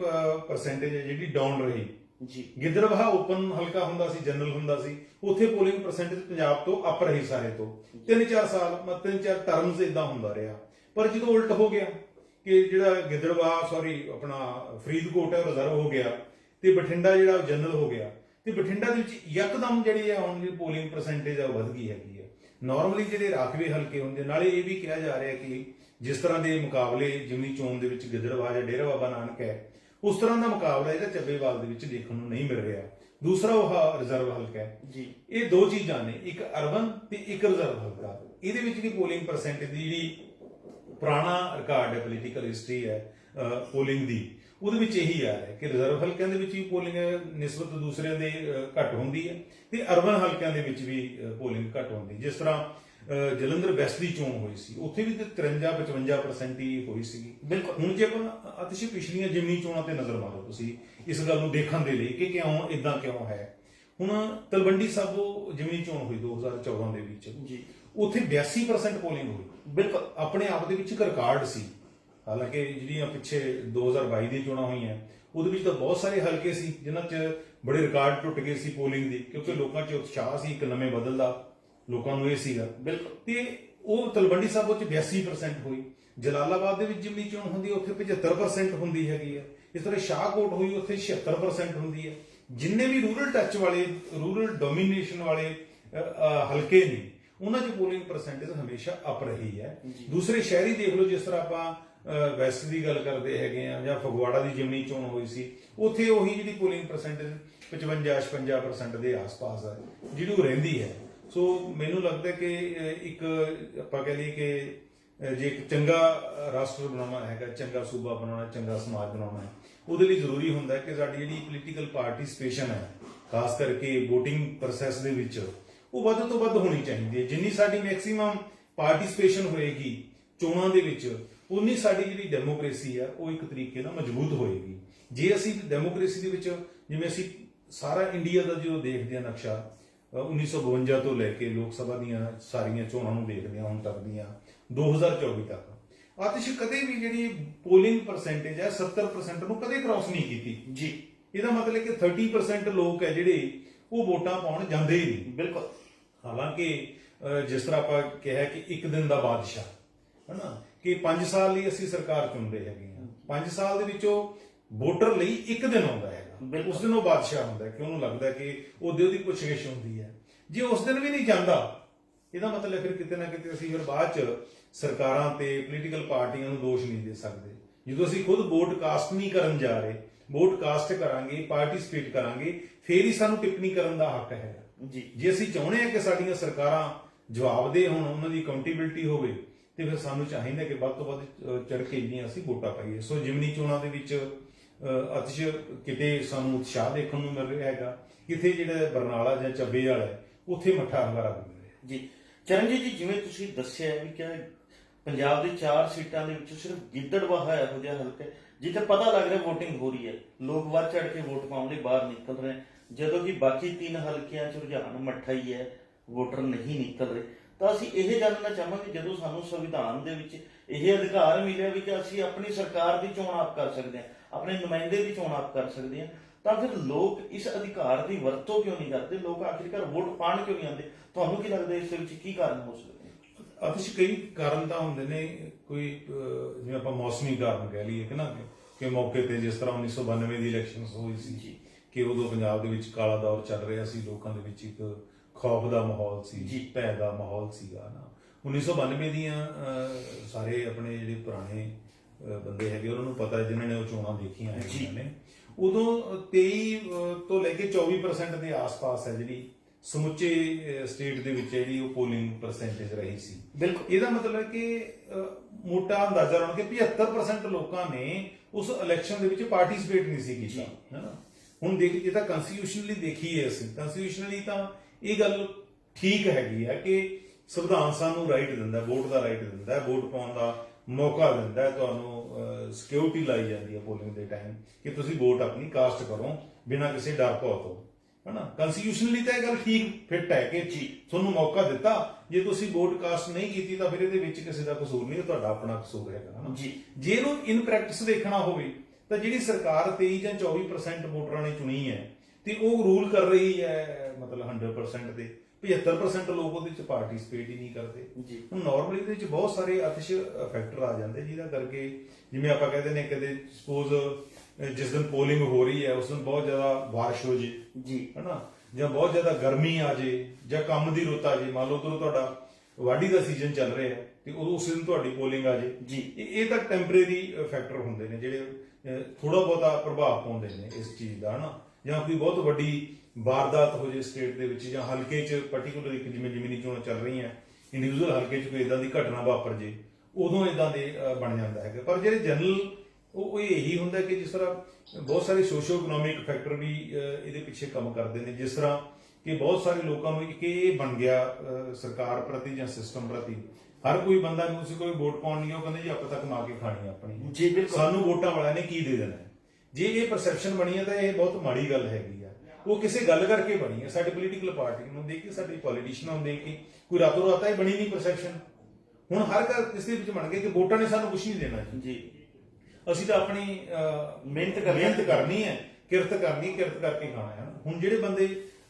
ਪਰਸੈਂਟੇਜ ਜਿਹੜੀ ਡਾਊਨ ਰਹੀ। ਜੀ। ਗਿੱਦੜਬਾਹਾ ਓਪਨ ਹਲਕਾ ਹੁੰਦਾ ਸੀ ਜਨਰਲ ਹੁੰਦਾ ਸੀ ਉੱਥੇ ਪੋਲਿੰਗ ਪਰਸੈਂਟੇਜ ਪੰਜਾਬ ਤੋਂ ਅਪ ਰਹੀ ਸਾਰੇ ਤੋਂ। ਤਿੰਨ ਚਾਰ ਸਾਲ ਮਤਲਬ ਤਿੰਨ ਚਾਰ ਟਰਮਸ ਇਦਾਂ ਹੁੰਦਾ ਰਿਹਾ। ਪਰ ਜਦੋਂ ਉਲਟ ਹੋ ਗਿਆ ਕਿ ਜਿਹੜਾ ਗਿੱਦੜਬਾਹਾ ਸੌਰੀ ਆਪਣਾ ਫਰੀਦਕੋਟ ਹੈ ਰਿਜ਼ਰਵ ਹੋ ਗਿਆ ਤੇ ਬਠਿੰਡਾ ਜਿਹੜਾ ਜਨਰਲ ਹੋ ਗਿਆ ਤੇ ਬਠਿੰਡਾ ਦੇ ਵਿੱਚ ਯਕਦਮ ਜਿਹੜੀ ਹੈ ਹੁਣ ਜਿਹੜੀ ਪੋਲਿੰਗ ਪਰਸੈਂਟੇਜ ਆ ਵਧ ਗਈ ਹੈਗੀ ਹੈ ਨਾਰਮਲੀ ਜਿਹੜੇ ਰਾਖਵੇਂ ਹਲਕੇ ਹੁੰਦੇ ਨਾਲੇ ਇਹ ਵੀ ਕਿਹਾ ਜਾ ਰਿਹਾ ਕਿ ਜਿਸ ਤਰ੍ਹਾਂ ਦੇ ਮੁਕਾਬਲੇ ਜਿਮਨੀ ਚੋਣ ਦੇ ਵਿੱਚ ਗਿੱਦੜਬਾਹਾ ਜਾਂ ਡੇਰਾ ਬਾਬਾ ਨਾਨਕ ਹੈ ਉਸ ਤਰ੍ਹਾਂ ਦਾ ਮੁਕਾਬਲਾ ਜਿਹੜਾ ਚੱਬੇਵਾਲ ਦੇ ਵਿੱਚ ਦੇਖਣ ਨੂੰ ਨਹੀਂ ਮਿਲ ਰਿਹਾ। ਦੂਸਰਾ ਉਹ ਰਿਜ਼ਰਵ ਹਲਕਾ ਹੈ। ਜੀ। ਇਹ ਦੋ ਚੀਜ਼ਾਂ ਨੇ ਇੱਕ ਅਰਬਨ ਤੇ ਇੱਕ ਰਿਜ਼ਰਵ ਹਲਕਾ। ਇਹਦੇ ਵਿੱਚ ਵੀ ਪੋਲਿੰਗ ਪਰਸੈਂਟੇਜ ਦੀ ਜਿਹੜੀ ਪੁਰਾਣਾ ਰਿਕਾਰਡ ਹੈ ਪੋਲੀਟੀਕਲ ਹਿਸਟਰੀ ਹੈ ਪੋਲਿੰਗ ਦੀ ਉਹਦੇ ਵਿੱਚ ਇਹੀ ਆ ਰਿਹਾ ਕਿ ਰਿਜ਼ਰਵ ਹਲਕਿਆਂ ਦੇ ਵਿੱਚ ਵੀ ਪੋਲਿੰਗ ਨਿਸਬਤ ਦੂਸਰਿਆਂ ਦੇ ਘੱਟ ਹੁੰਦੀ ਹੈ ਤੇ ਅਰਬਨ ਹਲਕਿਆਂ ਦੇ ਵਿੱਚ ਵੀ ਪੋਲਿੰਗ ਘੱਟ ਹੁੰਦੀ ਜਿਸ ਤਰ੍ਹਾਂ ਜਲੰਧਰ ਵੈਸਟ ਦੀ ਚੋਣ ਹੋਈ ਸੀ। ਉੱਥੇ ਵੀ ਤੇ 53 55% ਹੀ ਹੋਈ ਸੀਗੀ ਬਿਲਕੁਲ। ਹੁਣ ਜੇ ਆਪਾਂ ਅਤਿਸ਼ ਪਿਛਲੀਆਂ ਜਿਮਨੀ ਚੋਣਾਂ ਤੇ ਨਜ਼ਰ ਮਾਰੋ ਤੁਸੀਂ ਇਸ ਗੱਲ ਨੂੰ ਦੇਖਣ ਦੇ ਲਈ ਕਿ ਕਿਉਂ ਇਦਾਂ ਕਿਉਂ ਹੈ। ਹੁਣ ਤਲਵੰਡੀ ਸਾਬੋ ਜਿਮਨੀ ਚੋਣ ਹੋਈ 2014 ਦੇ ਵਿੱਚ ਜੀ। ਉੱਥੇ 82% ਪੋਲਿੰਗ ਹੋਈ। ਬਿਲਕੁਲ। ਆਪਣੇ ਆਪ ਦੇ ਵਿੱਚ ਇੱਕ ਰਿਕਾਰਡ ਸੀ। ਹਾਲਾਂਕਿ ਜਿਹੜੀਆਂ ਪਿੱਛੇ 2022 ਦੀਆਂ ਚੋਣਾਂ ਹੋਈਆਂ ਉਹਦੇ ਵਿੱਚ ਤਾਂ ਬਹੁਤ ਸਾਰੇ ਹਲਕੇ ਸੀ ਜਿਨ੍ਹਾਂ 'ਚ ਬੜੇ ਰਿਕਾਰਡ ਟੁੱਟ ਗਏ ਸੀ ਪੋਲਿੰਗ ਦੇ ਕਿਉਂਕਿ ਲੋਕਾਂ 'ਚ ਉਤਸ਼ਾਹ ਸੀ ਇੱਕ ਨਵੇਂ ਬਦਲ ਦਾ। ਲੋਕਾਂ ਨੂੰ ਇਹ ਸੀਗਾ। ਬਿਲਕੁਲ। ਤੇ ਉਹ ਤਲਵੰਡੀ ਸਾਬੋ 'ਚ 82% ਹੋਈ। ਜਲਾਲਾਬਾਦ ਦੇ ਵਿੱਚ ਜਿਮਨੀ ਚੋਣ ਹੁੰਦੀ ਹੈ ਉੱਥੇ 75% ਹੁੰਦੀ ਹੈਗੀ ਹੈ ਇਸ ਤਰ੍ਹਾਂ ਸ਼ਾਹਕੋਟ ਹੋਈ ਉੱਥੇ 76% ਹੁੰਦੀ ਹੈ ਜਿੰਨੇ ਵੀ ਰੂਰਲ ਟੱਚ ਵਾਲੇ ਰੂਰਲ ਡੋਮੀਨੇਸ਼ਨ ਵਾਲੇ ਹਲਕੇ ਨੇ ਉਹਨਾਂ 'ਚ ਪੋਲਿੰਗ ਪਰਸੈਂਟੇਜ ਹਮੇਸ਼ਾ ਅਪ ਰਹੀ ਹੈ। ਦੂਸਰੇ ਸ਼ਹਿਰੀ ਦੇਖ ਲਓ ਜਿਸ ਤਰ੍ਹਾਂ ਆਪਾਂ ਵੈਸਟ ਦੀ ਗੱਲ ਕਰਦੇ ਹੈਗੇ ਆ ਜਾਂ ਫਗਵਾੜਾ ਦੀ ਜਿਮਨੀ ਚੋਣ ਹੋਈ ਸੀ ਉੱਥੇ ਉਹੀ ਜਿਹੜੀ ਪੋਲਿੰਗ ਪਰਸੈਂਟੇਜ 55 56% ਦੇ ਆਸ-ਪਾਸ ਹੈ ਜਿਹੜੀ ਉਹ ਰਹਿੰਦੀ ਹੈ। ਸੋ ਮੈਨੂੰ ਲੱਗਦਾ ਕਿ ਇੱਕ ਆਪਾਂ ਕਹ ਲਈਏ ਕਿ ਜੇ ਇੱਕ ਚੰਗਾ ਰਾਸ਼ਟਰ ਬਣਾਉਣਾ ਹੈਗਾ, ਚੰਗਾ ਸੂਬਾ ਬਣਾਉਣਾ, ਚੰਗਾ ਸਮਾਜ ਬਣਾਉਣਾ ਹੈ, ਉਹਦੇ ਲਈ ਜ਼ਰੂਰੀ ਹੁੰਦਾ ਹੈ ਕਿ ਸਾਡੀ ਜਿਹੜੀ ਪੋਲੀਟੀਕਲ ਪਾਰਟਿਸਿਪੇਸ਼ਨ ਹੈ, ਖਾਸ ਕਰਕੇ VOTING ਪ੍ਰੋਸੈਸ ਦੇ ਵਿੱਚ, ਉਹ ਵੱਧ ਤੋਂ ਵੱਧ ਹੋਣੀ ਚਾਹੀਦੀ ਹੈ। ਜਿੰਨੀ ਸਾਡੀ ਮੈਕਸਿਮਮ ਪਾਰਟਿਸਿਪੇਸ਼ਨ ਹੋਏਗੀ ਚੋਣਾਂ ਦੇ ਵਿੱਚ ਉਨੀ ਸਾਡੀ ਜਿਹੜੀ ਡੈਮੋਕ੍ਰੇਸੀ ਹੈ, ਉਹ ਇੱਕ ਤਰੀਕੇ ਨਾਲ ਮਜ਼ਬੂਤ ਹੋਏਗੀ। ਜੇ ਅਸੀਂ ਡੈਮੋਕ੍ਰੇਸੀ ਦੇ ਵਿੱਚ, ਜਿਵੇਂ ਅਸੀਂ ਸਾਰਾ ਇੰਡੀਆ ਦਾ ਜਦੋਂ ਦੇਖਦੇ ਹਾਂ ਨਕਸ਼ਾ 1952 ਤੋਂ ਲੈ ਕੇ ਲੋਕ ਸਭਾ ਦੀਆਂ ਸਾਰੀਆਂ ਚੋਣਾਂ ਨੂੰ ਦੇਖਦੇ ਹਾਂ ਹੁਣ ਤੱਕ ਦੀਆਂ। 2024 ਤੱਕ। ਆਤਿਸ਼ ਕਦੇ ਵੀ ਜਿਹੜੀ ਪੋਲਿੰਗ ਪਰਸੈਂਟੇਜ ਹੈ 70% ਨੂੰ ਕਦੇ ਕ੍ਰਾਸ ਨਹੀਂ ਕੀਤੀ? ਜੀ। ਇਹਦਾ ਮਤਲਬ ਕਿ 30% ਲੋਕ ਹੈ ਜਿਹੜੇ ਉਹ ਵੋਟਾਂ ਪਾਉਣ ਜਾਂਦੇ ਹੀ ਨਹੀਂ। ਬਿਲਕੁਲ। ਹਾਲਾਂਕਿ ਜਿਸ ਤਰ੍ਹਾਂ ਆਪਾਂ ਕਿਹਾ ਕਿ ਇੱਕ ਦਿਨ ਦਾ ਬਾਦਸ਼ਾਹ ਹਨਾ? ਕਿ 5 ਸਾਲ ਲਈ ਅਸੀਂ ਸਰਕਾਰ ਚੁਣਦੇ ਹੈਗੇ ਹਾਂ। 5 ਸਾਲ ਦੇ ਵਿੱਚੋਂ ਵੋਟਰ ਲਈ ਇੱਕ ਦਿਨ ਆਉਂਦਾ ਹੈਗਾ ਬਿਲਕੁਲ। ਉਸ ਦਿਨ ਉਹ ਬਾਦਸ਼ਾਹ ਹੁੰਦਾ ਹੈ ਕਿ ਉਹਨੂੰ ਲੱਗਦਾ ਕਿ ਉਹਦੇ ਉਹਦੀ ਪੁੱਛਗਿੱਛ ਹੁੰਦੀ ਹੈ। ਜੇ ਉਸ ਦਿਨ ਵੀ ਨਹੀਂ ਜਾਂਦਾ ਇਹਦਾ ਮਤਲਬ ਫਿਰ ਕਿਤੇ ਨਾ ਕਿਤੇ ਅਸੀਂ ਫਿਰ ਬਾਅਦ ਚ ਸਰਕਾਰਾਂ ਤੇ ਪੋਲੀਟੀਕਲ ਪਾਰਟੀਆਂ ਨੂੰ ਦੋਸ਼ ਨਹੀਂ ਦੇ ਸਕਦੇ। ਜਦੋਂ ਅਸੀਂ ਖੁਦ ਵੋਟ ਕਾਸਟ ਨਹੀਂ ਕਰਨ ਜਾ ਰਹੇ ਵੋਟ ਕਾਸਟ ਕਰਾਂਗੇ ਪਾਰਟਿਸਿਪੇਟ ਕਰਾਂਗੇ ਫੇਰ ਹੀ ਸਾਨੂੰ ਟਿੱਪਣੀ ਕਰਨ ਦਾ ਹੱਕ ਹੈਗਾ ਜੀ। ਜੇ ਅਸੀਂ ਚਾਹੁੰਦੇ ਹਾਂ ਕਿ ਸਾਡੀਆਂ ਸਰਕਾਰਾਂ ਜਵਾਬਦੇਹ ਹੋਣ ਉਹਨਾਂ ਦੀ ਅਕਾਊਂਟੇਬਿਲਟੀ ਹੋਵੇ ਤੇ ਫਿਰ ਸਾਨੂੰ ਚਾਹੀਦਾ ਕਿ ਵੱਧ ਤੋਂ ਵੱਧ ਚੜ ਕੇ ਇੰਨੀਆਂ ਅਸੀਂ ਵੋਟਾਂ ਪਾਈਏ। ਸੋ ਜਿਮਨੀ ਚੋਣਾਂ ਦੇ ਵਿੱਚ ਅਤਿਸ਼, ਕਿਤੇ ਸਾਨੂੰ ਉਤਸ਼ਾਹ ਦੇਖਣ ਨੂੰ ਮਿਲ ਰਿਹਾ ਹੈਗਾ। ਕਿਤੇ ਜਿਹੜਾ ਬਰਨਾਲਾ ਜਾਂ ਚੱਬੇ ਵਾਲਾ ਉੱਥੇ ਮੱਠਾ ਹੰਗਾਰਾ ਮਿਲ ਰਿਹਾ ਜੀ। ਚਰਨਜੀਤ ਜੀ, ਜਿਵੇਂ ਤੁਸੀਂ ਦੱਸਿਆ ਵੀ ਕਿ ਪੰਜਾਬ ਦੇ ਚਾਰ ਸੀਟਾਂ ਦੇ ਵਿੱਚ ਸਿਰਫ ਗਿੱਦੜਵਾਹਾ ਇਹੋ ਜਿਹਾ ਹਲਕਾ ਜਿੱਥੇ ਪਤਾ ਲੱਗ ਰਿਹਾ VOTING ਹੋ ਰਹੀ ਹੈ। ਲੋਕ ਵੱਧ ਚੜ ਕੇ ਵੋਟ ਪਾਉਣ ਲਈ ਬਾਹਰ ਨਿਕਲ ਰਹੇ ਜਦੋਂ ਕਿ ਬਾਕੀ ਤਿੰਨ ਹਲਕਿਆਂ 'ਚ ਰੁਝਾਨ ਮੱਠਾ ਹੀ ਹੈ, ਵੋਟਰ ਨਹੀਂ ਨਿਕਲ ਰਹੇ। ਤਾਂ ਅਸੀਂ ਇਹ ਜਾਣਨਾ ਚਾਹਾਂਗੇ, ਜਦੋਂ ਸਾਨੂੰ ਸੰਵਿਧਾਨ ਦੇ ਵਿੱਚ ਇਹ ਅਧਿਕਾਰ ਮਿਲਿਆ ਵੀ ਕਿ ਅਸੀਂ ਆਪਣੀ ਸਰਕਾਰ ਦੀ ਚੋਣ ਆਪ ਕਰ ਸਕਦੇ ਹਾਂ ਆਪਣੇ ਨੁਮਾਇੰਦੇ ਦੀ ਚੋਣ ਆਪ ਕਰ ਸਕਦੇ ਹਾਂ ਤਾਂ ਫਿਰ ਲੋਕ ਇਸ ਅਧਿਕਾਰ ਦੀ ਵਰਤੋਂ ਕਿਉਂ ਨਹੀਂ ਕਰਦੇ? ਲੋਕ ਆਖਿਰਕਾਰ ਵੋਟ ਪਾਣ ਕਿਉਂ ਨਹੀਂ ਆਉਂਦੇ? ਤੁਹਾਨੂੰ ਕੀ ਲੱਗਦਾ ਇਸ ਦੇ ਵਿੱਚ ਕੀ ਕਾਰਨ ਹੋ ਸਕਦੇ ਅਤਿਸ਼ ਕਈ ਕਾਰਨ ਤਾਂ ਹੁੰਦੇ ਨੇ। ਕੋਈ ਜਿਵੇਂ ਆਪਾਂ ਮੌਸਮੀ ਕਾਰਨ ਕਹਿ ਲਈਏ ਕਿ ਨਾ ਕਿ- ਮੌਕੇ ਤੇ ਜਿਸ ਤਰ੍ਹਾਂ 1992 ਦੀ ਇਲੈਕਸ਼ਨਸ ਹੋਈ ਸੀ ਜੀ। ਕਿ ਉਦੋਂ ਪੰਜਾਬ ਦੇ ਵਿੱਚ ਕਾਲਾ ਦੌਰ ਚੱਲ ਰਿਹਾ ਸੀ ਲੋਕਾਂ ਦੇ ਵਿੱਚ ਇੱਕ ਖੌਫ ਦਾ ਮਾਹੌਲ। ਸੀ ਭੈ ਦਾ ਮਾਹੌਲ ਸੀਗਾ ਨਾ। 1992 ਦੀਆਂ ਸਾਰੇ ਆਪਣੇ ਜਿਹੜੇ ਪੁਰਾਣੇ ਬੰਦੇ ਹੈਗੇ ਉਹਨਾਂ ਨੂੰ ਪਤਾ ਜਿਨ੍ਹਾਂ ਨੇ ਉਹ ਚੋਣਾਂ ਦੇਖੀਆਂ ਹੈਗੀਆਂ ਨੇ। ਉਦੋਂ 23 ਅਹ, ਤੋਂ ਲੈ ਕੇ 24% ਦੇ ਆਸ-ਪਾਸ ਹੈ ਜਿਹੜੀ ਸਮੁੱਚੇ ਸਟੇਟ ਦੇ ਵਿੱਚ ਜਿਹੜੀ ਉਹ ਪੋਲਿੰਗ ਪਰਸੈਂਟੇਜ ਰਹੀ ਸੀ। ਬਿਲਕੁਲ। ਇਹਦਾ ਮਤਲਬ ਹੈ ਕਿ ਮੋਟਾ ਅੰਦਾਜ਼ਾ ਲਾਉਣ ਕਿ 75% ਲੋਕਾਂ ਨੇ ਉਸ ਇਲੈਕਸ਼ਨ ਦੇ ਵਿੱਚ ਪਾਰਟਿਸਿਪੇਟ ਨਹੀਂ ਸੀ ਕੀਤਾ ਹੈਨਾ ਹੁਣ ਦੇਖ ਇਹ ਤਾਂ ਕਨਸਟੀਟਿਊਸ਼ਨਲੀ ਦੇਖੀਏ ਅਸੀਂ। ਕਨਸਟੀਟਿਊਸ਼ਨਲੀ ਤਾਂ ਇਹ ਗੱਲ ਠੀਕ ਹੈਗੀ ਹੈ ਕਿ ਸੰਵਿਧਾਨ ਸਾਨੂੰ ਰਾਈਟ ਦਿੰਦਾ ਵੋਟ ਦਾ ਰਾਈਟ ਦਿੰਦਾ ਵੋਟ ਪਾਉਣ ਦਾ ਮੌਕਾ ਦਿੰਦਾ ਹੈ ਤੁਹਾਨੂੰ ਸਿਕਿਉਰਿਟੀ ਲਾਈ ਜਾਂਦੀ ਹੈ ਪੋਲਿੰਗ ਦੇ ਟਾਈਮ ਕਿ ਤੁਸੀਂ ਵੋਟ ਆਪਣੀ ਕਾਸਟ ਕਰੋ ਬਿਨਾਂ ਕਿਸੇ ਡਰ ਭੌ ਤੋਂ ਹਨਾ? ਕਨਸਟੀਟਿਊਸ਼ਨਲੀ ਤਾਂ ਇਹ ਗੱਲ ਠੀਕ ਫਿੱਟ ਹੈ ਕਿ ਜੀ ਤੁਹਾਨੂੰ ਮੌਕਾ ਦਿੱਤਾ ਜੇ ਤੁਸੀਂ ਵੋਟ ਕਾਸਟ ਨਹੀਂ ਕੀਤੀ ਤਾਂ ਫਿਰ ਇਹਦੇ ਵਿੱਚ ਕਿਸੇ ਦਾ ਕਸੂਰ ਨਹੀਂ ਤੁਹਾਡਾ ਆਪਣਾ ਕਸੂਰ ਹੈਗਾ ਹਨਾ? ਜੀ। ਜੇ ਇਹਨੂੰ ਇਨ ਪ੍ਰੈਕਟਿਸ ਦੇਖਣਾ ਹੋਵੇ ਤਾਂ ਜਿਹੜੀ ਸਰਕਾਰ 23 ਜਾਂ 24% ਵੋਟਰਾਂ ਨੇ ਚੁਣੀ ਹੈ ਤੇ ਉਹ ਰੂਲ ਕਰ ਰਹੀ ਹੈ ਮਤਲਬ 100% ਤੇ। 75% ਲੋਕ ਉਹਦੇ ਵਿੱਚ ਪਾਰਟਿਸਿਪੇਟ ਹੀ ਨਹੀਂ ਕਰਦੇ। ਜੀ। ਹੁਣ ਨਾਰਮਲੀ ਇਹਦੇ ਵਿੱਚ ਬਹੁਤ ਸਾਰੇ ਅਤਿਸ਼ ਫੈਕਟਰ ਆ ਜਾਂਦੇ ਜਿਹਦਾ ਕਰਕੇ ਜਿਵੇਂ ਆਪਾਂ ਕਹਿੰਦੇ ਨੇ ਕਦੇ ਸਪੋਜ਼ ਜਿਸ ਦਿਨ ਪੋਲਿੰਗ ਹੋ ਰਹੀ ਹੈ ਉਸ ਦਿਨ ਬਹੁਤ ਜ਼ਿਆਦਾ ਬਾਰਿਸ਼ ਹੋ ਜੇ। ਜੀ। ਹਨਾ? ਜਾਂ ਬਹੁਤ ਜ਼ਿਆਦਾ ਗਰਮੀ ਆ ਜੇ ਜਾਂ ਕੰਮ ਦੀ ਰੁੱਤ ਆ ਜੇ। ਮੰਨ ਲਓ ਉਦੋਂ ਤੁਹਾਡਾ ਵਾਢੀ ਦਾ ਸੀਜ਼ਨ ਚੱਲ ਰਿਹਾ ਹੈ ਤੇ ਉਦੋਂ ਉਸ ਦਿਨ ਤੁਹਾਡੀ ਪੋਲਿੰਗ ਆ ਜੇ। ਜੀ। ਇਹ ਇਹ ਤਾਂ ਟੈਂਪਰੇਰੀ ਫੈਕਟਰ ਹੁੰਦੇ ਨੇ ਜਿਹੜੇ ਥੋੜਾ ਬਹੁਤਾ ਪ੍ਰਭਾਵ ਪਾਉਂਦੇ ਨੇ ਇਸ ਚੀਜ਼ ਦਾ ਹਨਾ? ਜਾਂ ਕੋਈ ਬਹੁਤ ਵੱਡੀ ਵਾਰਦਾਤ ਹੋ ਜੇ ਸਟੇਟ ਦੇ ਵਿੱਚ ਜਾਂ ਹਲਕੇ 'ਚ ਪਾਰਟਿਕੂਲਰ ਇੱਕ ਜਿਵੇਂ ਜ਼ਮੀਨੀ ਚੋਣਾਂ ਚੱਲ ਰਹੀਆਂ ਇੰਡੀਵਿਜੂਅਲ ਹਲਕੇ 'ਚ ਕੋਈ ਇਦਾਂ ਦੀ ਘਟਨਾ ਵਾਪਰ ਜੇ ਉਦੋਂ ਇਦਾਂ ਦੇ ਬਣ ਜਾਂਦਾ ਹੈਗਾ। ਪਰ ਜਿਹੜੇ ਜਨਰਲ ਉਹ ਉਹ ਇਹੀ ਹੁੰਦਾ ਕਿ ਜਿਸ ਤਰ੍ਹਾਂ ਬਹੁਤ ਸਾਰੇ ਸੋਸ਼ੋ ਇਕਨੋਮਿਕ ਫੈਕਟਰ ਵੀ ਇਹਦੇ ਪਿੱਛੇ ਕੰਮ ਕਰਦੇ ਨੇ। ਜਿਸ ਤਰ੍ਹਾਂ ਕਿ ਬਹੁਤ ਸਾਰੇ ਲੋਕਾਂ ਨੂੰ ਇੱਕ ਇਹ ਬਣ ਗਿਆ ਸਰਕਾਰ ਪ੍ਰਤੀ ਜਾਂ ਸਿਸਟਮ ਪ੍ਰਤੀ। ਹਰ ਕੋਈ ਬੰਦਾ ਨੂੰ ਸੀ ਕੋਈ ਵੋਟ ਪਾਉਣ ਨਹੀਂ ਉਹ ਕਹਿੰਦੇ ਜੀ ਆਪਾਂ ਤਾਂ ਕਮਾ ਕੇ ਖਾਣੀ ਆ ਆਪਣੀ। ਜੀ ਬਿਲਕੁਲ। ਸਾਨੂੰ ਵੋਟਾਂ ਵਾਲਿਆਂ ਨੇ ਕੀ ਦੇ ਦੇਣਾ? ਹੈ? ਜੇ ਇਹ ਪਰਸੈਪਸ਼ਨ ਬਣੀ ਹੈ ਤਾਂ ਇਹ ਬਹੁਤ ਮਾੜੀ ਗੱਲ ਹੈਗੀ। ਉਹ ਕਿਸੇ ਗੱਲ ਕਰਕੇ ਬਣੀ ਹੈ। ਸਾਡੇ ਪੋਲੀਟੀਕਲ ਪਾਰਟੀ ਨੂੰ ਦੇਖ ਕੇ ਸਾਡੇ ਪੋਲੀਟੀਸ਼ੀਅਨਾਂ ਨੂੰ ਦੇਖ ਕੇ ਕੋਈ ਰਾਤੋਂ ਰਾਤ ਹੀ ਬਣੀ ਨਹੀਂ ਪਰਸੈਪਸ਼ਨ ਹੁਣ ਹਰ ਘਰ ਇਸ ਦੇ ਵਿੱਚ ਬਣ ਗਿਆ ਕਿ ਵੋਟਾਂ ਨੇ ਸਾਨੂੰ ਕੁਝ ਨਹੀਂ ਦੇਣਾ ਜੀ। ਅਸੀਂ ਤਾਂ ਆਪਣੀ ਮਿਹਨਤ ਕਰਨੀ ਮਿਹਨਤ ਕਰਨੀ ਹੈ। ਕਿਰਤ ਕਰਨੀ ਕਿਰਤ ਕਰਕੇ ਖਾਣਾ ਹੈ। ਹੁਣ ਜਿਹੜੇ ਬੰਦੇ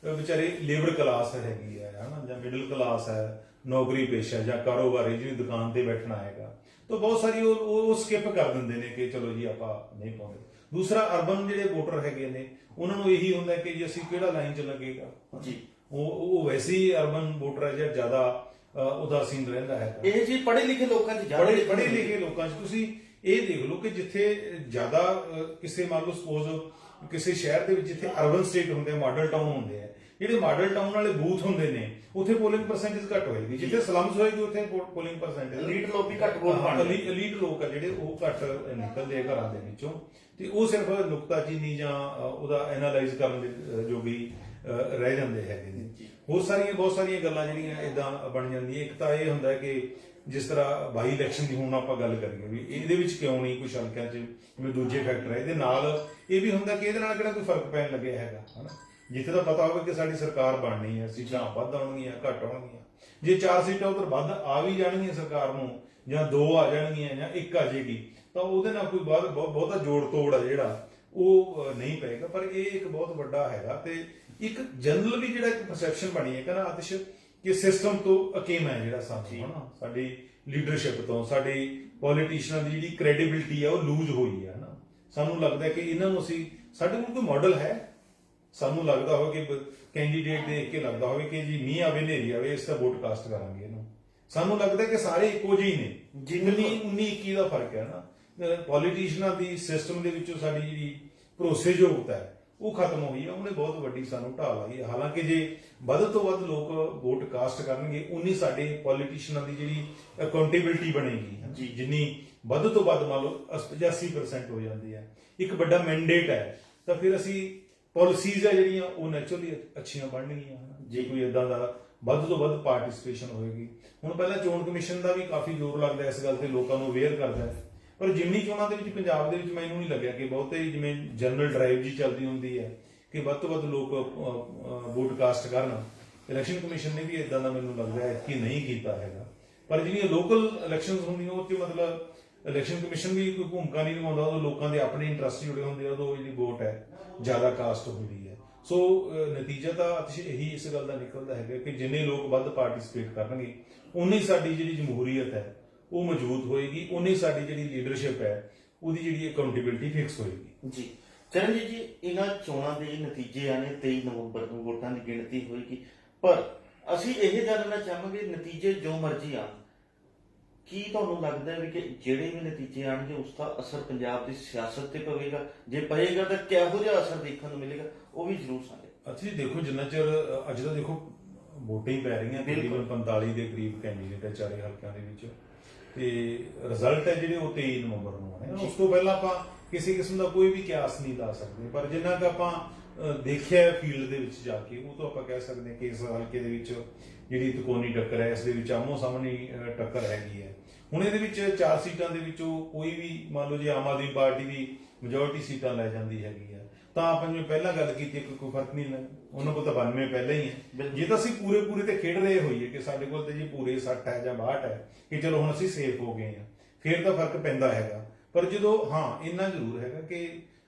ਵਿਚਾਰੇ ਲੇਬਰ ਕਲਾਸ ਹੈਗੀ ਹੈ ਹਨਾ ਜਾਂ ਮਿਡਲ ਕਲਾਸ ਹੈ ਨੌਕਰੀ ਪੇਸ਼ਾ ਜਾਂ ਕਾਰੋਬਾਰੀ ਜਿਹਨੇ ਦੁਕਾਨ ਤੇ ਬੈਠਣਾ ਹੈਗਾ ਤਾਂ ਬਹੁਤ ਸਾਰੀ ਉਹ ਉਹ ਸਕਿਪ ਕਰ ਦਿੰਦੇ ਨੇ ਕਿ ਚਲੋ ਜੀ ਆਪਾਂ ਨਹੀਂ ਪਾਉਂਦੇ। ਦੂਸਰਾ ਅਰਬਨ ਜਿਹੜੇ ਵੋਟਰ ਹੈਗੇ ਨੇ ਉਹਨਾਂ ਨੂੰ ਇਹੀ ਹੁੰਦਾ ਕਿ ਜੀ ਅਸੀਂ ਕਿਹੜਾ ਲਾਈਨ 'ਚ ਲੱਗੇਗਾ? ਜੀ। ਉਹ ਉਹ ਵੈਸੇ ਹੀ ਅਰਬਨ ਵੋਟਰ ਹੈ ਜਿਹੜਾ ਜ਼ਿਆਦਾ ਉਦਾਸੀਨ ਰਹਿੰਦਾ ਹੈਗਾ ਇਹ ਜੀ ਪੜ੍ਹੇ ਲਿਖੇ ਲੋਕਾਂ 'ਚ ਜ਼ਿਆਦਾ ਪੜ੍ਹੇ ਲਿਖੇ ਲੋਕਾਂ 'ਚ। ਤੁਸੀਂ ਇਹ ਦੇਖ ਲਓ ਕਿ ਜਿੱਥੇ ਜ਼ਿਆਦਾ ਕਿਸੇ ਮੰਨ ਲਓ ਸਪੋਜ਼ ਕਿਸੇ ਸ਼ਹਿਰ ਦੇ ਵਿੱਚ ਜਿੱਥੇ ਅਰਬਨ ਸਟੇਟ ਹੁੰਦੇ ਆ ਮਾਡਲ ਟਾਊਨ ਹੁੰਦੇ ਆ ਜਿਹੜੇ ਮਾਡਲ ਟਾਊਨ ਵਾਲੇ ਬੂਥ ਹੁੰਦੇ ਨੇ ਉੱਥੇ ਪੋਲਿੰਗ ਪਰਸੈਂਟੇਜ ਘੱਟ ਹੋਏਗੀ। ਜਿੱਥੇ ਸਲਮਸ ਹੋਏਗੀ ਉੱਥੇ ਪੋਲਿੰਗ ਪਰਸੈਂਟੇਜ ਲੋਕ ਵੀ ਘੱਟ ਵੋਟ। ਅਲੀਟ ਲੋਕ ਆ ਜਿਹੜੇ ਉਹ ਘੱਟ ਨਿਕਲਦੇ ਆ ਘਰਾਂ ਦੇ ਵਿੱਚੋਂ। ਤੇ ਉਹ ਸਿਰਫ ਨੁਕਤਾਚੀਨੀ ਜਾਂ ਉਹਦਾ ਐਨਾਲਾਈਜ਼ ਕਰਨ ਦੇ ਜੋਗੀ ਅਹ, ਰਹਿ ਜਾਂਦੇ ਹੈਗੇ ਨੇ। ਹੋਰ ਸਾਰੀਆਂ ਬਹੁਤ ਸਾਰੀਆਂ ਗੱਲਾਂ ਜਿਹੜੀਆਂ ਇਦਾਂ ਬਣ ਜਾਂਦੀਆਂ। ਇੱਕ ਤਾਂ ਇਹ ਹੁੰਦਾ ਕਿ ਜਿਸ ਤਰ੍ਹਾਂ ਬਾਈ ਇਲੈਕਸ਼ਨ ਦੀ ਹੁਣ ਆਪਾਂ ਗੱਲ ਕਰੀਏ ਵੀ ਇਹਦੇ ਵਿੱਚ ਕਿਉਂ ਨਹੀਂ ਕੁਝ ਹਲਕਿਆਂ 'ਚ ਜਿਵੇਂ ਦੂਜੇ ਫੈਕਟਰ ਹੈ ਇਹਦੇ ਨਾਲ ਇਹ ਵੀ ਹੁੰਦਾ ਕਿ ਇਹਦੇ ਨਾਲ ਕਿਹੜਾ ਕੋਈ ਫ਼ਰਕ ਪੈਣ ਲੱਗਿਆ ਹੈਗਾ ਹਨਾ? ਜਿੱਥੇ ਤਾਂ ਪਤਾ ਹੋਵੇ ਕਿ ਸਾਡੀ ਸਰਕਾਰ ਬਣਨੀ ਹੈ ਸੀਟਾਂ ਵੱਧ ਆਉਣਗੀਆਂ ਘੱਟ ਆਉਣਗੀਆਂ। ਜੇ ਚਾਰ ਸੀਟਾਂ ਉਧਰ ਵੱਧ ਆ ਵੀ ਜਾਣਗੀਆਂ ਸਰਕਾਰ ਨੂੰ ਜਾਂ ਦੋ ਆ ਜਾਣਗੀਆਂ ਜਾਂ ਇੱਕ ਆ ਜਾਏਗੀ ਤਾਂ ਉਹਦੇ ਨਾਲ ਕੋਈ ਬਾਅਦ ਬਹੁਤ- ਬਹੁਤਾ ਜੋੜ ਤੋੜ ਆ ਜਿਹੜਾ ਉਹ ਨਹੀਂ ਪਏਗਾ। ਪਰ ਇਹ ਇੱਕ ਬਹੁਤ ਵੱਡਾ ਹੈਗਾ ਤੇ ਇੱਕ ਜਨਰਲ ਵੀ ਜਿਹੜਾ ਇੱਕ ਪਰਸੈਪਸ਼ਨ ਬਣੀ ਹੈ ਕਹਿੰਦਾ ਆਤਿਸ਼ ਕਿ ਸਿਸਟਮ ਤੋਂ ਅਕੇਮ ਹੈ ਜਿਹੜਾ ਸਾਨੂੰ ਹਨਾ? ਸਾਡੀ ਲੀਡਰਸ਼ਿਪ ਤੋਂ ਸਾਡੀ ਪੋਲੀਟੀਸ਼ੀਅਨਾਂ ਦੀ ਜਿਹੜੀ ਕ੍ਰੈਡੀਬਿਲਟੀ ਹੈ ਉਹ ਲੂਜ਼ ਹੋਈ ਹੈ ਹਨਾ? ਸਾਨੂੰ ਲੱਗਦਾ ਕਿ ਇਹਨਾਂ ਨੂੰ ਅਸੀਂ ਸਾਡੇ ਕੋਲ ਕੋਈ ਮਾਡਲ ਹੈ? ਸਾਨੂੰ ਲੱਗਦਾ ਹੋਵੇ ਕਿ ਕੈਂਡੀਡੇਟ ਦੇਖ ਕੇ ਲੱਗਦਾ ਹੋਵੇ ਕਿ ਜੀ ਮੀਂਹ ਆਵੇ ਨੇਰੀ ਆਵੇ ਇਸ ਦਾ ਵੋਟ ਕਾਸਟ ਕਰਾਂਗੇ ਇਹਨੂੰ। ਸਾਨੂੰ ਲੱਗਦਾ ਕਿ ਸਾਰੇ ਇੱਕੋ ਜਿਹੇ ਨੇ। ਜਿੰਨੀ 19 21 ਦਾ ਫ਼ਰਕ ਹੈ ਨਾ ਪੋਲੀਟੀਸ਼ੀਅਨਾਂ ਦੀ ਸਿਸਟਮ ਦੇ ਵਿੱਚੋਂ ਸਾਡੀ ਜਿਹੜੀ ਭਰੋਸੇਯੋਗਤਾ ਹੈ ਉਹ ਖਤਮ ਹੋਈ ਆ ਉਹਨੇ ਬਹੁਤ ਵੱਡੀ ਸਾਨੂੰ ਢਾਲ ਲਾਈ ਹੈ। ਹਾਲਾਂਕਿ ਜੇ ਵੱਧ ਤੋਂ ਵੱਧ ਲੋਕ ਵੋਟ ਕਾਸਟ ਕਰਨਗੇ ਉਨੀ ਸਾਡੇ ਪੋਲੀਟੀਸ਼ੀਅਨਾਂ ਦੀ ਜਿਹੜੀ ਅਕਾਊਂਟੇਬਿਲਟੀ ਬਣੇਗੀ। ਹੈ। ਜਿੰਨੀ ਵੱਧ ਤੋਂ ਵੱਧ ਮੰਨ ਲਓ 85% ਹੋ ਜਾਂਦੀ ਹੈ। ਇੱਕ ਵੱਡਾ ਮੈਂਡੇਟ ਹੈ। ਤਾਂ ਫਿਰ ਅਸੀਂ ਪਾਲਿਸੀਜ਼ ਹੈ ਜਿਹੜੀਆਂ ਉਹ ਨੈਚੁਰਲੀ ਅੱਛੀਆਂ ਬਣਨਗੀਆਂ। ਹੈ। ਜੇ ਕੋਈ ਇਦਾਂ ਦਾ ਵੱਧ ਤੋਂ ਵੱਧ ਪਾਰਟਿਸਿਪੇਸ਼ਨ ਹੋਏਗੀ। ਹੁਣ ਪਹਿਲਾਂ ਚੋਣ ਕਮਿਸ਼ਨ ਦਾ ਵੀ ਕਾਫੀ ਜ਼ੋਰ ਲੱਗਦਾ ਹੈ ਇਸ ਗੱਲ ਤੇ। ਲੋਕਾਂ ਨੂੰ ਅਵੇਅਰ ਕਰਦਾ ਹੈ। ਪਰ ਜਿਮਨੀ ਚੋਣਾਂ ਦੇ ਵਿੱਚ ਪੰਜਾਬ ਦੇ ਵਿੱਚ ਮੈਨੂੰ ਨਹੀਂ ਲੱਗਿਆ ਕਿ ਬਹੁਤੇ ਜਿਵੇਂ ਜਨਰਲ ਡਰਾਈਵ ਜੀ ਚੱਲਦੀ ਹੁੰਦੀ ਹੈ ਕਿ ਵੱਧ ਤੋਂ ਵੱਧ ਲੋਕ ਵੋਟ ਕਾਸਟ ਕਰਨ। ਇਲੈਕਸ਼ਨ ਕਮਿਸ਼ਨ ਨੇ ਵੀ ਇਦਾਂ ਦਾ ਮੈਨੂੰ ਲੱਗਦਾ ਹੈ ਕਿ ਨਹੀਂ ਕੀਤਾ ਹੈਗਾ। ਪਰ ਜਿਹੜੀਆਂ ਲੋਕਲ ਇਲੈਕਸ਼ਨਸ ਹੁੰਦੀਆਂ, ਉਹ 'ਚ ਮਤਲਬ ਇਲੈਕਸ਼ਨ ਕਮਿਸ਼ਨ ਵੀ ਕੋਈ ਭੂਮਿਕਾ ਨਹੀਂ ਨਿਭਾਉਂਦਾ, ਉਹ ਲੋਕਾਂ ਦੇ ਆਪਣੇ ਇੰਟਰਸਟ ਜੁੜੇ ਹੁੰਦੇ ਆ, ਉਦੋਂ ਜਿਹੜੀ ਵੋਟ ਹੈ, ਜ਼ਿਆਦਾ ਕਾਸਟ ਹੁੰਦੀ ਹੈ। ਸੋ ਨਤੀਜਾ ਤਾਂ ਅਤਿਸ਼ ਇਹੀ ਇਸ ਗੱਲ ਦਾ ਨਿਕਲਦਾ ਹੈਗਾ ਕਿ ਜਿੰਨੇ ਲੋਕ ਵੱਧ ਪਾਰਟਿਸਿਪੇਟ ਕਰਨਗੇ, ਉਨੀ ਸਾਡੀ ਜਿਹੜੀ ਜਮਹੂਰੀਅਤ ਹੈ ਉਹ ਮਜ਼ਬੂਤ ਹੋਏਗੀ ਉਨੀ ਸਾਡੀ ਜਿਹੜੀ ਲੀਡਰਸ਼ਿਪ ਹੈ ਉਹਦੀ ਜਿਹੜੀ ਅਕਾਊਂਟੇਬਿਲਟੀ ਫਿਕਸ ਹੋਏਗੀ। ਜੀ। ਚਰਨਜੀਤ ਜੀ ਇਹਨਾਂ ਚੋਣਾਂ ਦੇ ਨਤੀਜੇ ਆਣੇ 23 ਨਵੰਬਰ ਨੂੰ ਵੋਟਾਂ ਦੀ ਗਿਣਤੀ ਹੋਏਗੀ। ਪਰ ਅਸੀਂ ਇਹ ਜਾਣਨਾ ਚਾਹਾਂਗੇ ਨਤੀਜੇ ਜੋ ਮਰਜ਼ੀ ਆਣ। ਕੀ ਤੁਹਾਨੂੰ ਲੱਗਦਾ ਹੈ ਵੀ ਕਿ ਜਿਹੜੇ ਵੀ ਨਤੀਜੇ ਆਣਗੇ ਉਸ ਦਾ ਅਸਰ ਪੰਜਾਬ ਦੀ ਸਿਆਸਤ ਤੇ ਪਵੇਗਾ? ਜੇ ਪਏਗਾ ਤਾਂ ਕਿਹੋ ਜਿਹਾ ਅਸਰ ਦੇਖਣ ਨੂੰ ਮਿਲੇਗਾ? ਉਹ ਵੀ ਜ਼ਰੂਰ ਅੱਛਾ ਜੀ ਦੇਖੋ ਜਿੰਨਾ ਚਿਰ ਅੱਜ ਤਾਂ ਦੇਖੋ ਵੋਟਾਂ ਹੀ ਪੈ ਰਹੀਆਂ ਤਕਰੀਬਨ 45 ਦੇ ਕਰੀਬ ਕੈਂਡੀਡੇਟ ਹੈ ਚਾਰੇ ਹਲਕਿਆਂ ਦੇ ਵਿੱਚ। ਤੇ ਰਿਜ਼ਲਟ ਹੈ ਜਿਹੜੇ ਉਹ 23 ਨਵੰਬਰ ਨੂੰ ਆਣੇ। ਉਸ ਤੋਂ ਪਹਿਲਾਂ ਆਪਾਂ ਕਿਸੇ ਕਿਸਮ ਦਾ ਕੋਈ ਵੀ ਕਿਆਸ ਨਹੀਂ ਲਾ ਸਕਦੇ। ਪਰ ਜਿੰਨਾ ਕਿ ਆਪਾਂ ਦੇਖਿਆ ਫੀਲਡ ਦੇ ਵਿੱਚ ਜਾ ਕੇ ਉਹ ਤੋਂ ਆਪਾਂ ਕਹਿ ਸਕਦੇ ਹਾਂ ਕਿ ਇਸ ਹਲਕੇ ਦੇ ਵਿੱਚ ਜਿਹੜੀ ਤਕੋਨੀ ਟੱਕਰ ਹੈ ਇਸ ਦੇ ਵਿੱਚ ਆਮੋ ਸਾਹਮਣੇ ਟੱਕਰ ਹੈਗੀ ਹੈ। ਹੁਣ ਇਹਦੇ ਵਿੱਚ ਚਾਰ ਸੀਟਾਂ ਦੇ ਵਿੱਚੋਂ ਕੋਈ ਵੀ ਮੰਨ ਲਓ ਜੇ ਆਮ ਆਦਮੀ ਪਾਰਟੀ ਦੀ ਮੈਜੋਰਟੀ ਸੀਟਾਂ ਲੈ ਜਾਂਦੀ ਹੈਗੀ ਆ ਤਾਂ ਆਪਾਂ ਜਿਵੇਂ ਪਹਿਲਾਂ ਗੱਲ ਕੀਤੀ ਕਿ ਕੋਈ ਫ਼ਰਕ ਨਹੀਂ ਲੱਗਦਾ ਉਹਨਾਂ ਕੋਲ ਤਾਂ 92 ਪਹਿਲਾਂ ਹੀ ਹੈ। ਜੇ ਤਾਂ ਅਸੀਂ ਪੂਰੇ ਪੂਰੇ ਤੇ ਖੇਡ ਰਹੇ ਹੋਈਏ ਕਿ ਸਾਡੇ ਕੋਲ ਤੇ ਜੀ ਪੂਰੇ 60 ਹੈ ਜਾਂ 62 ਹੈ ਕਿ ਚਲੋ ਹੁਣ ਅਸੀਂ ਸੇਫ ਹੋ ਗਏ ਹਾਂ ਫਿਰ ਤਾਂ ਫ਼ਰਕ ਪੈਂਦਾ ਹੈਗਾ। ਪਰ ਜਦੋਂ ਹਾਂ ਇੰਨਾ ਜ਼ਰੂਰ ਹੈਗਾ ਕਿ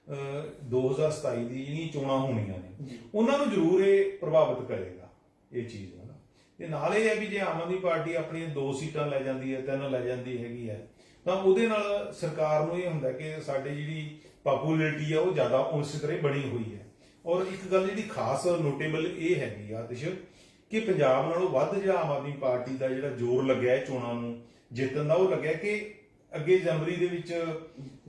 ਅਹ, 2027 ਦੀ ਜਿਹੜੀਆਂ ਚੋਣਾਂ ਹੋਣੀਆਂ ਨੇ ਉਹਨਾਂ ਨੂੰ ਜ਼ਰੂਰ ਇਹ ਪ੍ਰਭਾਵਿਤ ਕਰੇਗਾ ਇਹ ਚੀਜ਼ ਹੈ ਨਾ ਤੇ ਨਾਲ ਇਹ ਹੈ ਵੀ ਜੇ ਆਮ ਆਦਮੀ ਪਾਰਟੀ ਆਪਣੀਆਂ ਦੋ ਸੀਟਾਂ ਲੈ ਜਾਂਦੀ ਹੈ ਤਿੰਨ ਲੈ ਜਾਂਦੀ ਹੈਗੀ ਹੈ ਤਾਂ ਉਹਦੇ ਨਾਲ ਸਰਕਾਰ ਨੂੰ ਇਹ ਹੁੰਦਾ ਕਿ ਸਾਡੇ ਜਿਹੜੀ ਪਪੂਲੈਰਿਟੀ ਆ ਉਹ ਜ਼ਿਆਦਾ ਉਸੇ ਤਰ੍ਹਾਂ ਹੀ ਬਣੀ ਹੋਈ ਹੈ। ਔਰ ਇੱਕ ਗੱਲ ਜਿਹੜੀ ਖਾਸ ਨੋਟੇਬਲ ਇਹ ਹੈਗੀ ਆ ਦਿਸ਼ ਕਿ ਪੰਜਾਬ ਨਾਲੋਂ ਵੱਧ ਜਿਹੜਾ ਆਮ ਆਦਮੀ ਪਾਰਟੀ ਦਾ ਜਿਹੜਾ ਜ਼ੋਰ ਲੱਗਿਆ ਹੈ ਚੋਣਾਂ ਨੂੰ ਜਿੱਤਣ ਦਾ ਉਹ ਲੱਗਿਆ ਕਿ ਅੱਗੇ ਜਨਵਰੀ ਦੇ ਵਿੱਚ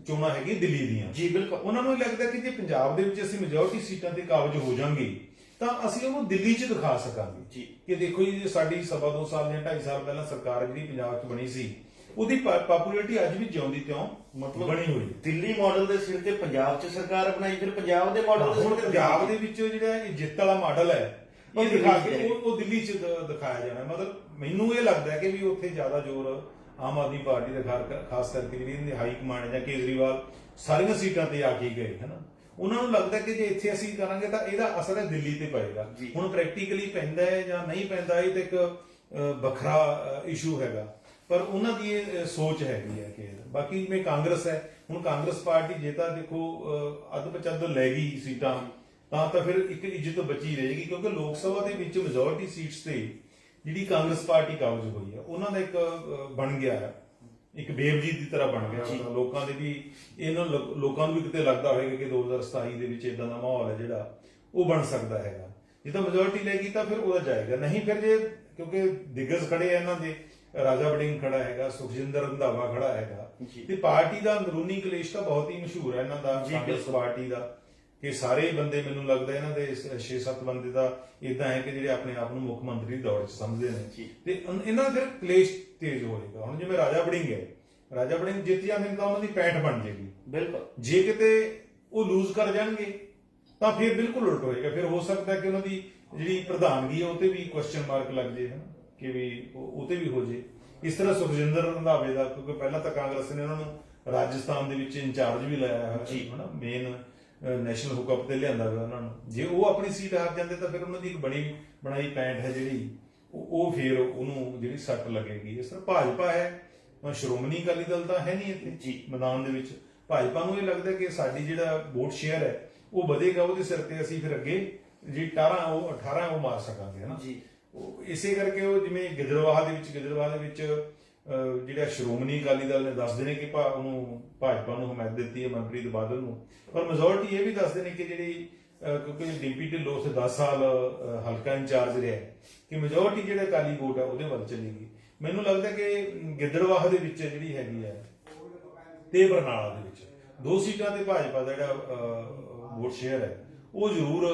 ਚੋਣਾਂ ਹੈਗੀ ਦਿੱਲੀ ਦੀਆਂ। ਜੀ ਬਿਲਕੁਲ। ਉਹਨਾਂ ਨੂੰ ਲੱਗਦਾ ਕਿ ਜੇ ਪੰਜਾਬ ਦੇ ਵਿੱਚ ਅਸੀਂ ਮੈਜੋਰਟੀ ਸੀਟਾਂ ਤੇ ਕਾਬਜ ਹੋ ਜਾਾਂਗੇ ਤਾਂ ਅਸੀਂ ਉਹਨੂੰ ਦਿੱਲੀ 'ਚ ਦਿਖਾ ਸਕਾਂਗੇ। ਜੀ। ਕਿ ਦੇਖੋ ਜੀ ਸਾਡੀ ਸਵਾ ਦੋ ਸਾਲ ਜਾਂ ਢਾਈ ਸਾਲ ਪਹਿਲਾਂ ਸਰਕਾਰ ਜਿਹੜੀ ਪੰਜਾਬ 'ਚ ਬਣੀ ਸੀ ਉਹਦੀ ਪਪੂਲੈਰਿਟੀ ਅੱਜ ਵੀ ਜਿਉਂਦੀ ਤਿਉਂ ਮਤਲਬ ਬਣੀ ਹੋਈ। ਹੈ ਦਿੱਲੀ ਮਾਡਲ ਦੇ ਸਿਰ ਤੇ ਪੰਜਾਬ 'ਚ ਸਰਕਾਰ ਬਣਾਈ ਫਿਰ ਪੰਜਾਬ ਦੇ ਮਾਡਲ ਦੇ ਹੁਣ ਸਿਰ ਤੇ ਪੰਜਾਬ ਦੇ ਵਿੱਚ ਜਿਹੜਾ ਇਹ ਜਿੱਤ ਵਾਲਾ ਮਾਡਲ ਹੈ ਉਹ ਇਹ ਦਿੱਲੀ ਦਿਖਾ ਚ ਕੇ ਹੈ। ਉਹ ਉਹ ਦਿੱਲੀ 'ਚ ਦ- ਦਿਖਾਇਆ ਜਾਣਾ। ਮਤਲਬ ਮੈਨੂੰ ਇਹ ਲੱਗਦਾ ਹੈ ਕਿ ਵੀ ਉੱਥੇ ਜ਼ਿਆਦਾ ਜ਼ੋਰ ਆਮ ਆਦਮੀ ਪਾਰਟੀ ਦਾ ਖਾਰ- ਖਾਸ ਕਰਕੇ ਜਿਹੜੀ ਇਹਦੀ ਹਾਈ ਕਮਾਂਡ ਹੈ ਜਾਂ ਕੇਜਰੀਵਾਲ ਸਾਰੀਆਂ ਸੀਟਾਂ ਤੇ ਆ ਕੇ ਗਏ ਹਨਾ? ਉਹਨਾਂ ਨੂੰ ਲੱਗਦਾ ਕਿ ਜੇ ਇੱਥੇ ਅਸੀਂ ਕਰਾਂਗੇ ਤਾਂ ਇਹਦਾ ਅਸਰ ਹੈ ਦਿੱਲੀ ਤੇ ਪਏਗਾ। ਜੀ। ਹੁਣ ਪ੍ਰੈਕਟੀਕਲੀ ਪੈਂਦਾ ਹੈ ਜਾਂ ਨਹੀਂ ਪੈਂਦਾ ਇਹ ਤਾਂ ਇੱਕ ਅ, ਵੱਖਰਾ ਇਸ਼ੂ ਹੈਗਾ। ਪਰ ਉਹਨਾਂ ਦੀ ਇਹ ਸੋਚ ਹੈਗੀ ਹੈ ਕਿ ਬਾਕੀ ਜਿਵੇਂ ਕਾਂਗਰਸ ਹੈ ਹੁਣ ਕਾਂਗਰਸ ਪਾਰਟੀ ਜੇ ਤਾਂ ਦੇਖੋ ਅੱਧ ਪਚੱਧ ਲੈ ਗਈ ਸੀਟਾਂ ਤਾਂ ਤਾਂ ਫਿਰ ਇੱਕ ਇੱਜ਼ਤ ਬਚੀ ਰਹੇਗੀ ਕਿਉਂਕਿ ਲੋਕ ਸਭਾ ਦੇ ਵਿੱਚ ਮੈਜੋਰਟੀ ਸੀਟਸ ਤੇ ਜਿਹੜੀ ਕਾਂਗਰਸ ਪਾਰਟੀ ਕਾਬਜ ਹੋਈ ਹੈ ਉਹਨਾਂ ਦਾ ਇੱਕ ਬਣ ਗਿਆ ਹੈ। ਇੱਕ ਬੇਵਜੀਤ ਦੀ ਤਰ੍ਹਾਂ ਬਣ ਗਿਆ ਲੋਕਾਂ ਦੇ ਵੀ ਇਹਨਾਂ ਲੋਕ- ਨੂੰ ਵੀ ਕਿਤੇ ਲੱਗਦਾ ਹੋਵੇਗਾ ਕਿ 2027 ਦੇ ਵਿੱਚ ਇਦਾਂ ਦਾ ਮਾਹੌਲ ਹੈ ਜਿਹੜਾ ਉਹ ਬਣ ਸਕਦਾ ਹੈਗਾ। ਜੇ ਤਾਂ ਮੈਜੋਰਟੀ ਲੈਗੀ ਤਾਂ ਫਿਰ ਉਹਦਾ ਜਾਏਗਾ। ਨਹੀਂ ਫਿਰ ਜੇ ਕਿਉਂਕਿ ਦਿਗਜ ਖੜੇ ਆ ਇਹਨਾਂ ਦੇ ਰਾਜਾ ਵੜਿੰਗ ਖੜਾ ਹੈਗਾ ਸੁਖਜਿੰਦਰ ਰੰਧਾਵਾ ਖੜਾ ਹੈਗਾ। ਤੇ ਪਾਰਟੀ ਦਾ ਅੰਦਰੂਨੀ ਕਲੇਸ਼ ਤਾਂ ਬਹੁਤ ਹੀ ਮਸ਼ਹੂਰ ਹੈ ਇਹਨਾਂ ਦਾ ਕਾਂਗਰਸ। ਪਾਰਟੀ ਦਾ। ਕਿ ਸਾਰੇ ਬੰਦੇ ਮੈਨੂੰ ਲੱਗਦਾ ਇਹਨਾਂ ਦੇ 6-7 ਬੰਦੇ ਦਾ ਇਦਾਂ ਹੈ ਕਿ ਜਿਹੜੇ ਆਪਣੇ ਆਪ ਨੂੰ ਮੁੱਖ ਮੰਤਰੀ ਦੀ ਦੌੜ 'ਚ ਸਮਝਦੇ ਨੇ। ਜੀ। ਤੇ ਇਹਨਾਂ ਦਾ ਫਿਰ ਕਲੇਸ਼ ਤੇਜ਼ ਹੋਏਗਾ ਹੁਣ ਜਿਵੇਂ ਰਾਜਾ ਵੜਿੰਗ ਹੈ ਰਾਜਾ ਵੜਿੰਗ ਜਿੱਤ ਜਾਂਦੇ ਤਾਂ ਉਹਨਾਂ ਦੀ ਪੈਂਟ ਬਣ ਜੇਗੀ ਬਿਲਕੁਲ। ਜੇ ਕਿਤੇ ਉਹ ਲੂਜ਼ ਕਰ ਜਾਣਗੇ ਤਾਂ ਫਿਰ ਬਿਲਕੁਲ ਉਲਟ ਹੋਏਗਾ। ਫਿਰ ਹੋ ਸਕਦਾ ਕਿ ਉਹਨਾਂ ਦੀ ਜਿਹੜੀ ਪ੍ਰਧਾਨਗੀ ਹੈ ਉਹ ਤੇ ਵੀ ਕੁਐਸਚਨ ਮਾਰਕ ਲੱਗ ਜੇ ਹਨਾ ਕਿ ਵੀ ਉਹ ਤੇ ਵੀ ਹੋ ਜੇ। ਇਸ ਤਰ੍ਹਾਂ ਸੁਖਜਿੰਦਰ ਰੰਧਾਵੇ ਦਾ ਕਿਉਂਕਿ ਪਹਿਲਾਂ ਤਾਂ ਕਾਂਗਰਸ ਨੇ ਉਹਨਾਂ ਨੂੰ ਰਾਜਸਥਾਨ ਦੇ ਵਿੱਚ ਇੰਚਾਰਜ ਵੀ ਲਾਇਆ ਹੋਇਆ ਜੀ। ਹਨਾ? ਮੇਨ ਨੈਸ਼ਨਲ ਹੁਕਅਪ ਤੇ ਲਿਆਂਦਾ ਹੋਇਆ ਉਹਨਾਂ ਨੂੰ। ਜੇ ਉਹ ਆਪਣੀ ਸੀਟ ਹਾਰ ਜਾਂਦੇ ਤਾਂ ਫਿਰ ਉਹਨਾਂ ਦੀ ਇੱਕ ਬਣੀ ਬਣਾਈ ਪੈਂਟ ਹੈ ਜਿਹੜੀ ਉਹ ਫਿਰ ਉਹਨੂੰ ਜਿਹੜੀ ਸੱਟ ਲੱਗੇਗੀ। ਇਸ ਤਰ੍ਹਾਂ ਭਾਜਪਾ ਹੈ ਸ਼੍ਰੋਮਣੀ ਅਕਾਲੀ ਦਲ ਤਾਂ ਹੈ ਨਹੀਂ ਇੱਥੇ ਜੀ। ਮੈਦਾਨ ਦੇ ਵਿੱਚ। ਭਾਜਪਾ ਨੂੰ ਇਹ ਲੱਗਦਾ ਕਿ ਸਾਡੀ ਜਿਹੜਾ ਵੋਟ ਸ਼ੇਅਰ ਹੈ ਉਹ ਵਧੇਗਾ ਉਹਦੇ ਸਿਰ ਤੇ ਅਸੀਂ ਫਿਰ ਅੱਗੇ ਜੀ 18 ਉਹ 18 ਉਹ ਮਾਰ ਸਕਾਂਗੇ ਹਨਾ? ਜੀ। ਉਹ ਇਸੇ ਕਰਕੇ ਉਹ ਜਿਵੇਂ ਗਿੱਦੜਵਾਹ ਦੇ ਵਿੱਚ ਗਿੱਦੜਵਾਹ ਦੇ ਵਿੱਚ ਜਿਹੜਾ ਸ਼੍ਰੋਮਣੀ ਅਕਾਲੀ ਦਲ ਨੇ ਦੱਸਦੇ ਨੇ ਕਿ ਭਾ ਉਹਨੂੰ ਭਾਜਪਾ ਨੂੰ ਹਮਾਇਤ ਦਿੱਤੀ ਹੈ ਮਨਪ੍ਰੀਤ ਬਾਦਲ ਨੂੰ। ਪਰ ਮੈਜੋਰਟੀ ਇਹ ਵੀ ਦੱਸਦੇ ਨੇ ਕਿ ਜਿਹੜੀ ਅਹ, ਕਿਉਂਕਿ ਡਿੰਪੀ ਢਿੱਲੋਂ ਉੱਥੇ 10 ਸਾਲ ਹਲਕਾ ਇੰਚਾਰਜ ਰਿਹਾ ਕਿ ਮੈਜੋਰਟੀ ਜਿਹੜਾ ਅਕਾਲੀ ਵੋਟ ਹੈ ਉਹਦੇ ਵੱਲ ਚੱਲੇਗੀ। ਮੈਨੂੰ ਲੱਗਦਾ ਕਿ ਗਿੱਦੜਵਾਹ ਦੇ ਵਿੱਚ ਜਿਹੜੀ ਹੈਗੀ ਹੈ ਤੇ ਬਰਨਾਲਾ ਦੇ ਵਿੱਚ ਦੋ ਸੀਟਾਂ ਤੇ ਭਾਜਪਾ ਦਾ ਜਿਹੜਾ ਵੋਟ ਸ਼ੇਅਰ ਹੈ। ਉਹ ਜ਼ਰੂਰ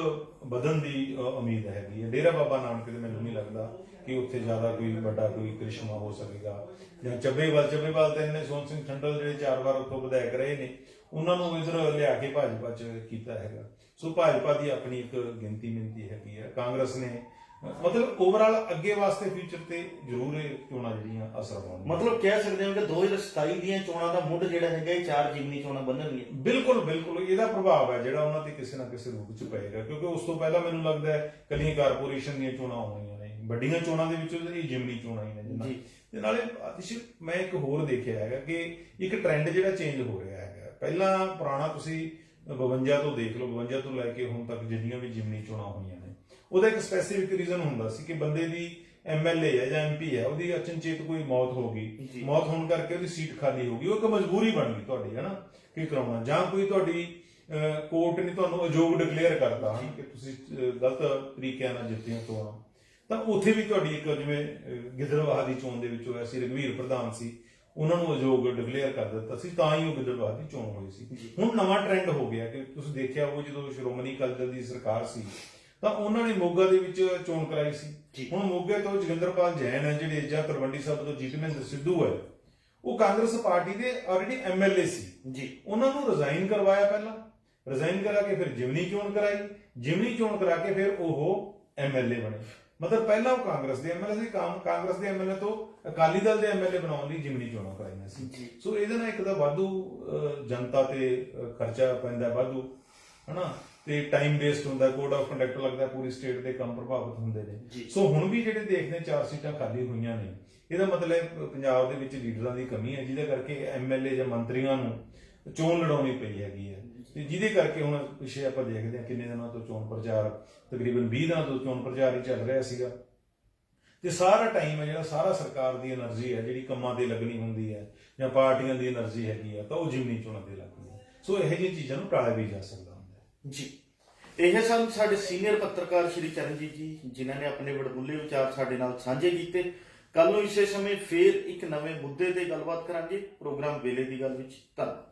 ਵਧਣ ਦੀ ਅ, ਉਮੀਦ ਹੈਗੀ ਹੈ। ਡੇਰਾ ਬਾਬਾ ਨਾਨਕ ਤੇ ਮੈਨੂੰ ਨਹੀਂ ਲੱਗਦਾ ਕਿ ਉੱਥੇ ਜ਼ਿਆਦਾ ਕੋਈ ਵੱਡਾ ਕੋਈ ਕ੍ਰਿਸ਼ਮਾ ਹੋ ਸਕੇਗਾ। ਜਾਂ ਚੱਬੇਵਾਲ ਚੱਬੇਵਾਲ ਤੇ ਇਹਨੇ ਸੋਹਣ ਸਿੰਘ ਠੰਡਲ ਜਿਹੜੇ ਚਾਰ ਵਾਰ ਉੱਥੋਂ ਵਿਧਾਇਕ ਰਹੇ ਨੇ ਉਹਨਾਂ ਨੂੰ ਇਧਰ ਲਿਆ ਕੇ ਭਾਜਪਾ ਚ ਕੀਤਾ ਹੈਗਾ। ਸੋ ਭਾਜਪਾ ਦੀ ਆਪਣੀ ਇੱਕ ਗਿਣਤੀ ਮਿੰਤੀ ਹੈਗੀ ਹੈ। ਕਾਂਗਰਸ ਨੇ ਮਤਲਬ ਓਵਰਆਲ ਅੱਗੇ ਵਾਸਤੇ ਫਿਊਚਰ ਤੇ ਜ਼ਰੂਰ ਇਹ ਚੋਣਾਂ ਜਿਹੜੀਆਂ ਅਸਰ ਪਾਉਣਗੀਆਂ। ਮਤਲਬ ਕਹਿ ਸਕਦੇ ਹਾਂ ਕਿ 2027 ਦੀਆਂ ਚੋਣਾਂ ਦਾ ਮੁੱਢ ਜਿਹੜਾ ਹੈਗਾ ਇਹ ਚਾਰ ਜਿਮਨੀ ਚੋਣਾਂ ਬੰਨਣਗੀਆਂ। ਬਿਲਕੁਲ ਬਿਲਕੁਲ। ਇਹਦਾ ਪ੍ਰਭਾਵ ਹੈ ਜਿਹੜਾ ਉਹਨਾਂ ਤੇ ਕਿਸੇ ਨਾ ਕਿਸੇ ਰੂਪ ਚ ਪਏਗਾ। ਕਿਉਂਕਿ ਉਸ ਤੋਂ ਪਹਿਲਾਂ ਮੈਨੂੰ ਲੱਗਦਾ ਹੈ ਕੱਲੀਆਂ ਕਾਰਪੋਰੇਸ਼ਨ ਦੀਆਂ ਚੋਣਾਂ ਹੋਣੀਆਂ ਨੇ। ਵੱਡੀਆਂ ਚੋਣਾਂ ਦੇ ਵਿੱਚੋਂ ਇਹ ਜਿਮਨੀ ਚੋਣਾਂ ਹੀ ਨੇ ਜਿਨ੍ਹਾਂ ਜੀ। ਤੇ ਨਾਲੇ ਅਤਿਸ਼ ਮੈਂ ਇੱਕ ਹੋਰ ਦੇਖਿਆ ਹੈਗਾ ਕਿ ਇੱਕ ਟ੍ਰੈਂਡ ਜਿਹੜਾ ਚੇਂਜ ਹੋ ਰਿਹਾ ਹੈਗਾ। ਪਹਿਲਾਂ ਪੁਰਾਣਾ ਤੁਸੀਂ 52 ਤੋਂ ਦੇਖ ਲਓ। 52 ਤੋਂ ਲੈ ਕੇ ਹੁਣ ਤੱਕ ਜਿੰਨੀਆਂ ਵੀ ਜਿਮਨੀ ਚੋਣਾਂ ਹੋਈਆਂ ਨੇ ਉਹਦਾ ਇੱਕ ਸਪੈਸੀਫਿਕ ਰੀਜ਼ਨ ਹੁੰਦਾ ਸੀ ਕਿ ਬੰਦੇ ਦੀ ਐਮਐਲਏ ਹੈ ਜਾਂ ਐਮਪੀ ਹੈ ਉਹਦੀ ਅਚਨਚੇਤ ਕੋਈ ਮੌਤ ਹੋ ਗਈ। ਮੌਤ ਹੋਣ ਕਰਕੇ ਉਹਦੀ ਸੀਟ ਖਾਲੀ ਹੋ ਗਈ ਉਹ ਇੱਕ ਮਜਬੂਰੀ ਬਣ ਗਈ ਤੁਹਾਡੀ ਹੈ ਨਾ ਕਿ ਕਰਾਉਣਾ ਜਾਂ ਕੋਈ ਤੁਹਾਡੀ ਕੋਰਟ ਨੇ ਤੁਹਾਨੂੰ ਅਯੋਗ ਡਿਕਲੇਅਰ ਕਰਤਾ ਕਿ ਤੁਸੀਂ ਗਲਤ ਤਰੀਕਿਆਂ ਨਾਲ ਜਿੱਤੀਆਂ ਚੋਣਾਂ ਤਾਂ ਉੱਥੇ ਵੀ ਤੁਹਾਡੀ ਇੱਕ ਜਿਵੇਂ ਅਹ, ਗਿੱਦੜਬਾਹਾ ਦੀ ਚੋਣ ਦੇ ਵਿੱਚ ਹੋਇਆ ਸੀ ਰਘਵੀਰ ਪ੍ਰਧਾਨ ਸੀ ਉਹਨਾਂ ਨੂੰ ਅਯੋਗ ਡਿਕਲੇਅਰ ਕਰ ਦਿੱਤਾ ਸੀ ਤਾਂ ਹੀ ਉਹ ਗਿੱਦੜਬਾਹਾ ਦੀ ਚੋਣ ਹੋਈ ਸੀ। ਹੁਣ ਨਵਾਂ ਟ੍ਰੈਂਡ ਹੋ ਗਿਆ ਕਿ ਤੁਸੀਂ ਦੇਖਿਆ ਉਹ ਜਦੋਂ ਸ਼੍ਰੋਮਣੀ ਅਕਾਲੀ ਦਲ ਦੀ ਸਰਕਾਰ ਸੀ ਤਾਂ ਉਹਨਾਂ ਨੇ ਮੋਗਾ ਦੇ ਵਿੱਚ ਚੋਣ ਕਰਾਈ ਸੀ। ਹੁਣ ਮੋਗੇ ਤੋਂ ਜਗਿੰਦਰਪਾਲ ਜੈਨ ਹੈ ਜਿਹੜੇ ਜਾਂ ਤਲਵੰਡੀ ਸਾਹਿਬ ਤੋਂ ਜੀਤਮਿੰਦਰ ਸਿੱਧੂ ਹੈ ਉਹ ਕਾਂਗਰਸ ਪਾਰਟੀ ਦੇ ਆਲਰੇਡੀ ਐਮਐਲਏ ਸੀ। ਜੀ। ਉਹਨਾਂ ਨੂੰ ਰਿਜ਼ਾਈਨ ਕਰਵਾਇਆ ਪਹਿਲਾਂ। ਰਿਜ਼ਾਈਨ ਕਰਾ ਕੇ ਫਿਰ ਜਿਮਨੀ ਚੋਣ ਕਰਾਈ। ਜਿਮਨੀ ਚੋਣ ਕਰਾ ਕੇ ਫਿਰ ਉਹ ਐਮਐਲਏ ਬਣੇ। ਮਤਲਬ ਪਹਿਲਾਂ ਉਹ ਕਾਂਗਰਸ ਦੇ ਐਮਐਲਏ ਸੀ ਕੰਮ ਕਾਂਗਰਸ ਦੇ ਐਮਐਲਏ ਤੋਂ ਅਕਾਲੀ ਦਲ ਦੇ ਐਮਐਲਏ ਬਣਾਉਣ ਲਈ ਜਿਮਨੀ ਚੋਣਾਂ ਕਰਾਈਆਂ ਸੀ। ਸੋ ਇਹਦੇ ਨਾਲ ਇੱਕ ਤਾਂ ਵਾਧੂ ਜਨਤਾ ਤੇ ਖਰਚਾ ਪੈਂਦਾ ਵਾਧੂ ਹਨਾ? ਤੇ ਟਾਈਮ ਵੇਸਟ ਹੁੰਦਾ ਕੋਡ ਆਫ ਕੰਡਕਟ ਲੱਗਦਾ ਪੂਰੀ ਸਟੇਟ ਦੇ ਕੰਮ ਪ੍ਰਭਾਵਿਤ ਹੁੰਦੇ ਨੇ। ਸੋ ਹੁਣ ਵੀ ਜਿਹੜੇ ਦੇਖਦੇ ਚਾਰ ਸੀਟਾਂ ਖਾਲੀ ਹੋਈਆਂ ਨੇ ਇਹਦਾ ਮਤਲਬ ਪੰਜਾਬ ਦੇ ਵਿੱਚ ਲੀਡਰਾਂ ਦੀ ਕਮੀ ਹੈ ਜਿਹਦੇ ਕਰਕੇ ਐਮਐਲਏ ਜਾਂ ਮੰਤਰੀਆਂ ਨੂੰ ਚੋਣ ਲੜਾਉਣੀ ਪਈ ਹੈਗੀ ਹੈ। ਤੇ ਜਿਹਦੇ ਕਰਕੇ ਹੁਣ ਪਿਛੇ ਆਪਾਂ ਦੇਖਦੇ ਹਾਂ ਕਿੰਨੇ ਦਿਨਾਂ ਤੋਂ ਚੋਣ ਪ੍ਰਚਾਰ ਤਕਰੀਬਨ 20 ਦਿਨਾਂ ਤੋਂ ਚੋਣ ਪ੍ਰਚਾਰ ਹੀ ਚੱਲ ਰਿਹਾ ਸੀਗਾ। ਤੇ ਸਾਰਾ ਟਾਈਮ ਹੈ ਜਿਹੜਾ ਸਾਰਾ ਸਰਕਾਰ ਦੀ એનર્ਜੀ ਹੈ ਜਿਹੜੀ ਕੰਮਾਂ ਤੇ ਲੱਗਣੀ ਹੁੰਦੀ ਹੈ ਜਾਂ ਪਾਰਟੀਆਂ ਦੀ એનર્ਜੀ ਹੈਗੀ ਹੈ ਤਾਂ ਉਹ ਜਿਮਨੀ ਚੋਣਾਂ ਤੇ ਲੱਗਦੀ ਹੈ। ਸੋ ਇਹੋ ਜਿਹੀ ਚੀਜ਼ਾਂ ਨੂੰ ਟਾਲਿਆ ਵੀ ਜਾ ਸਕਦਾ। ਜੀ। ਇਹ ਸਨ ਸਾਡੇ ਸੀਨੀਅਰ ਪੱਤਰਕਾਰ ਸ਼੍ਰੀ ਚਰਨਜੀਤ ਜੀ, ਜਿਨ੍ਹਾਂ ਨੇ ਆਪਣੇ ਵਡਮੁੱਲੇ ਵਿਚਾਰ ਸਾਡੇ ਨਾਲ ਸਾਂਝੇ ਕੀਤੇ। ਕੱਲ ਨੂੰ ਇਸੇ ਸਮੇਂ ਫੇਰ ਇੱਕ ਨਵੇਂ ਮੁੱਦੇ ਤੇ ਗੱਲਬਾਤ ਕਰਾਂਗੇ। ਪ੍ਰੋਗਰਾਮ ਵੇਲੇ ਦੀ ਗੱਲ ਵਿੱਚ ਧੰਨਵਾਦ।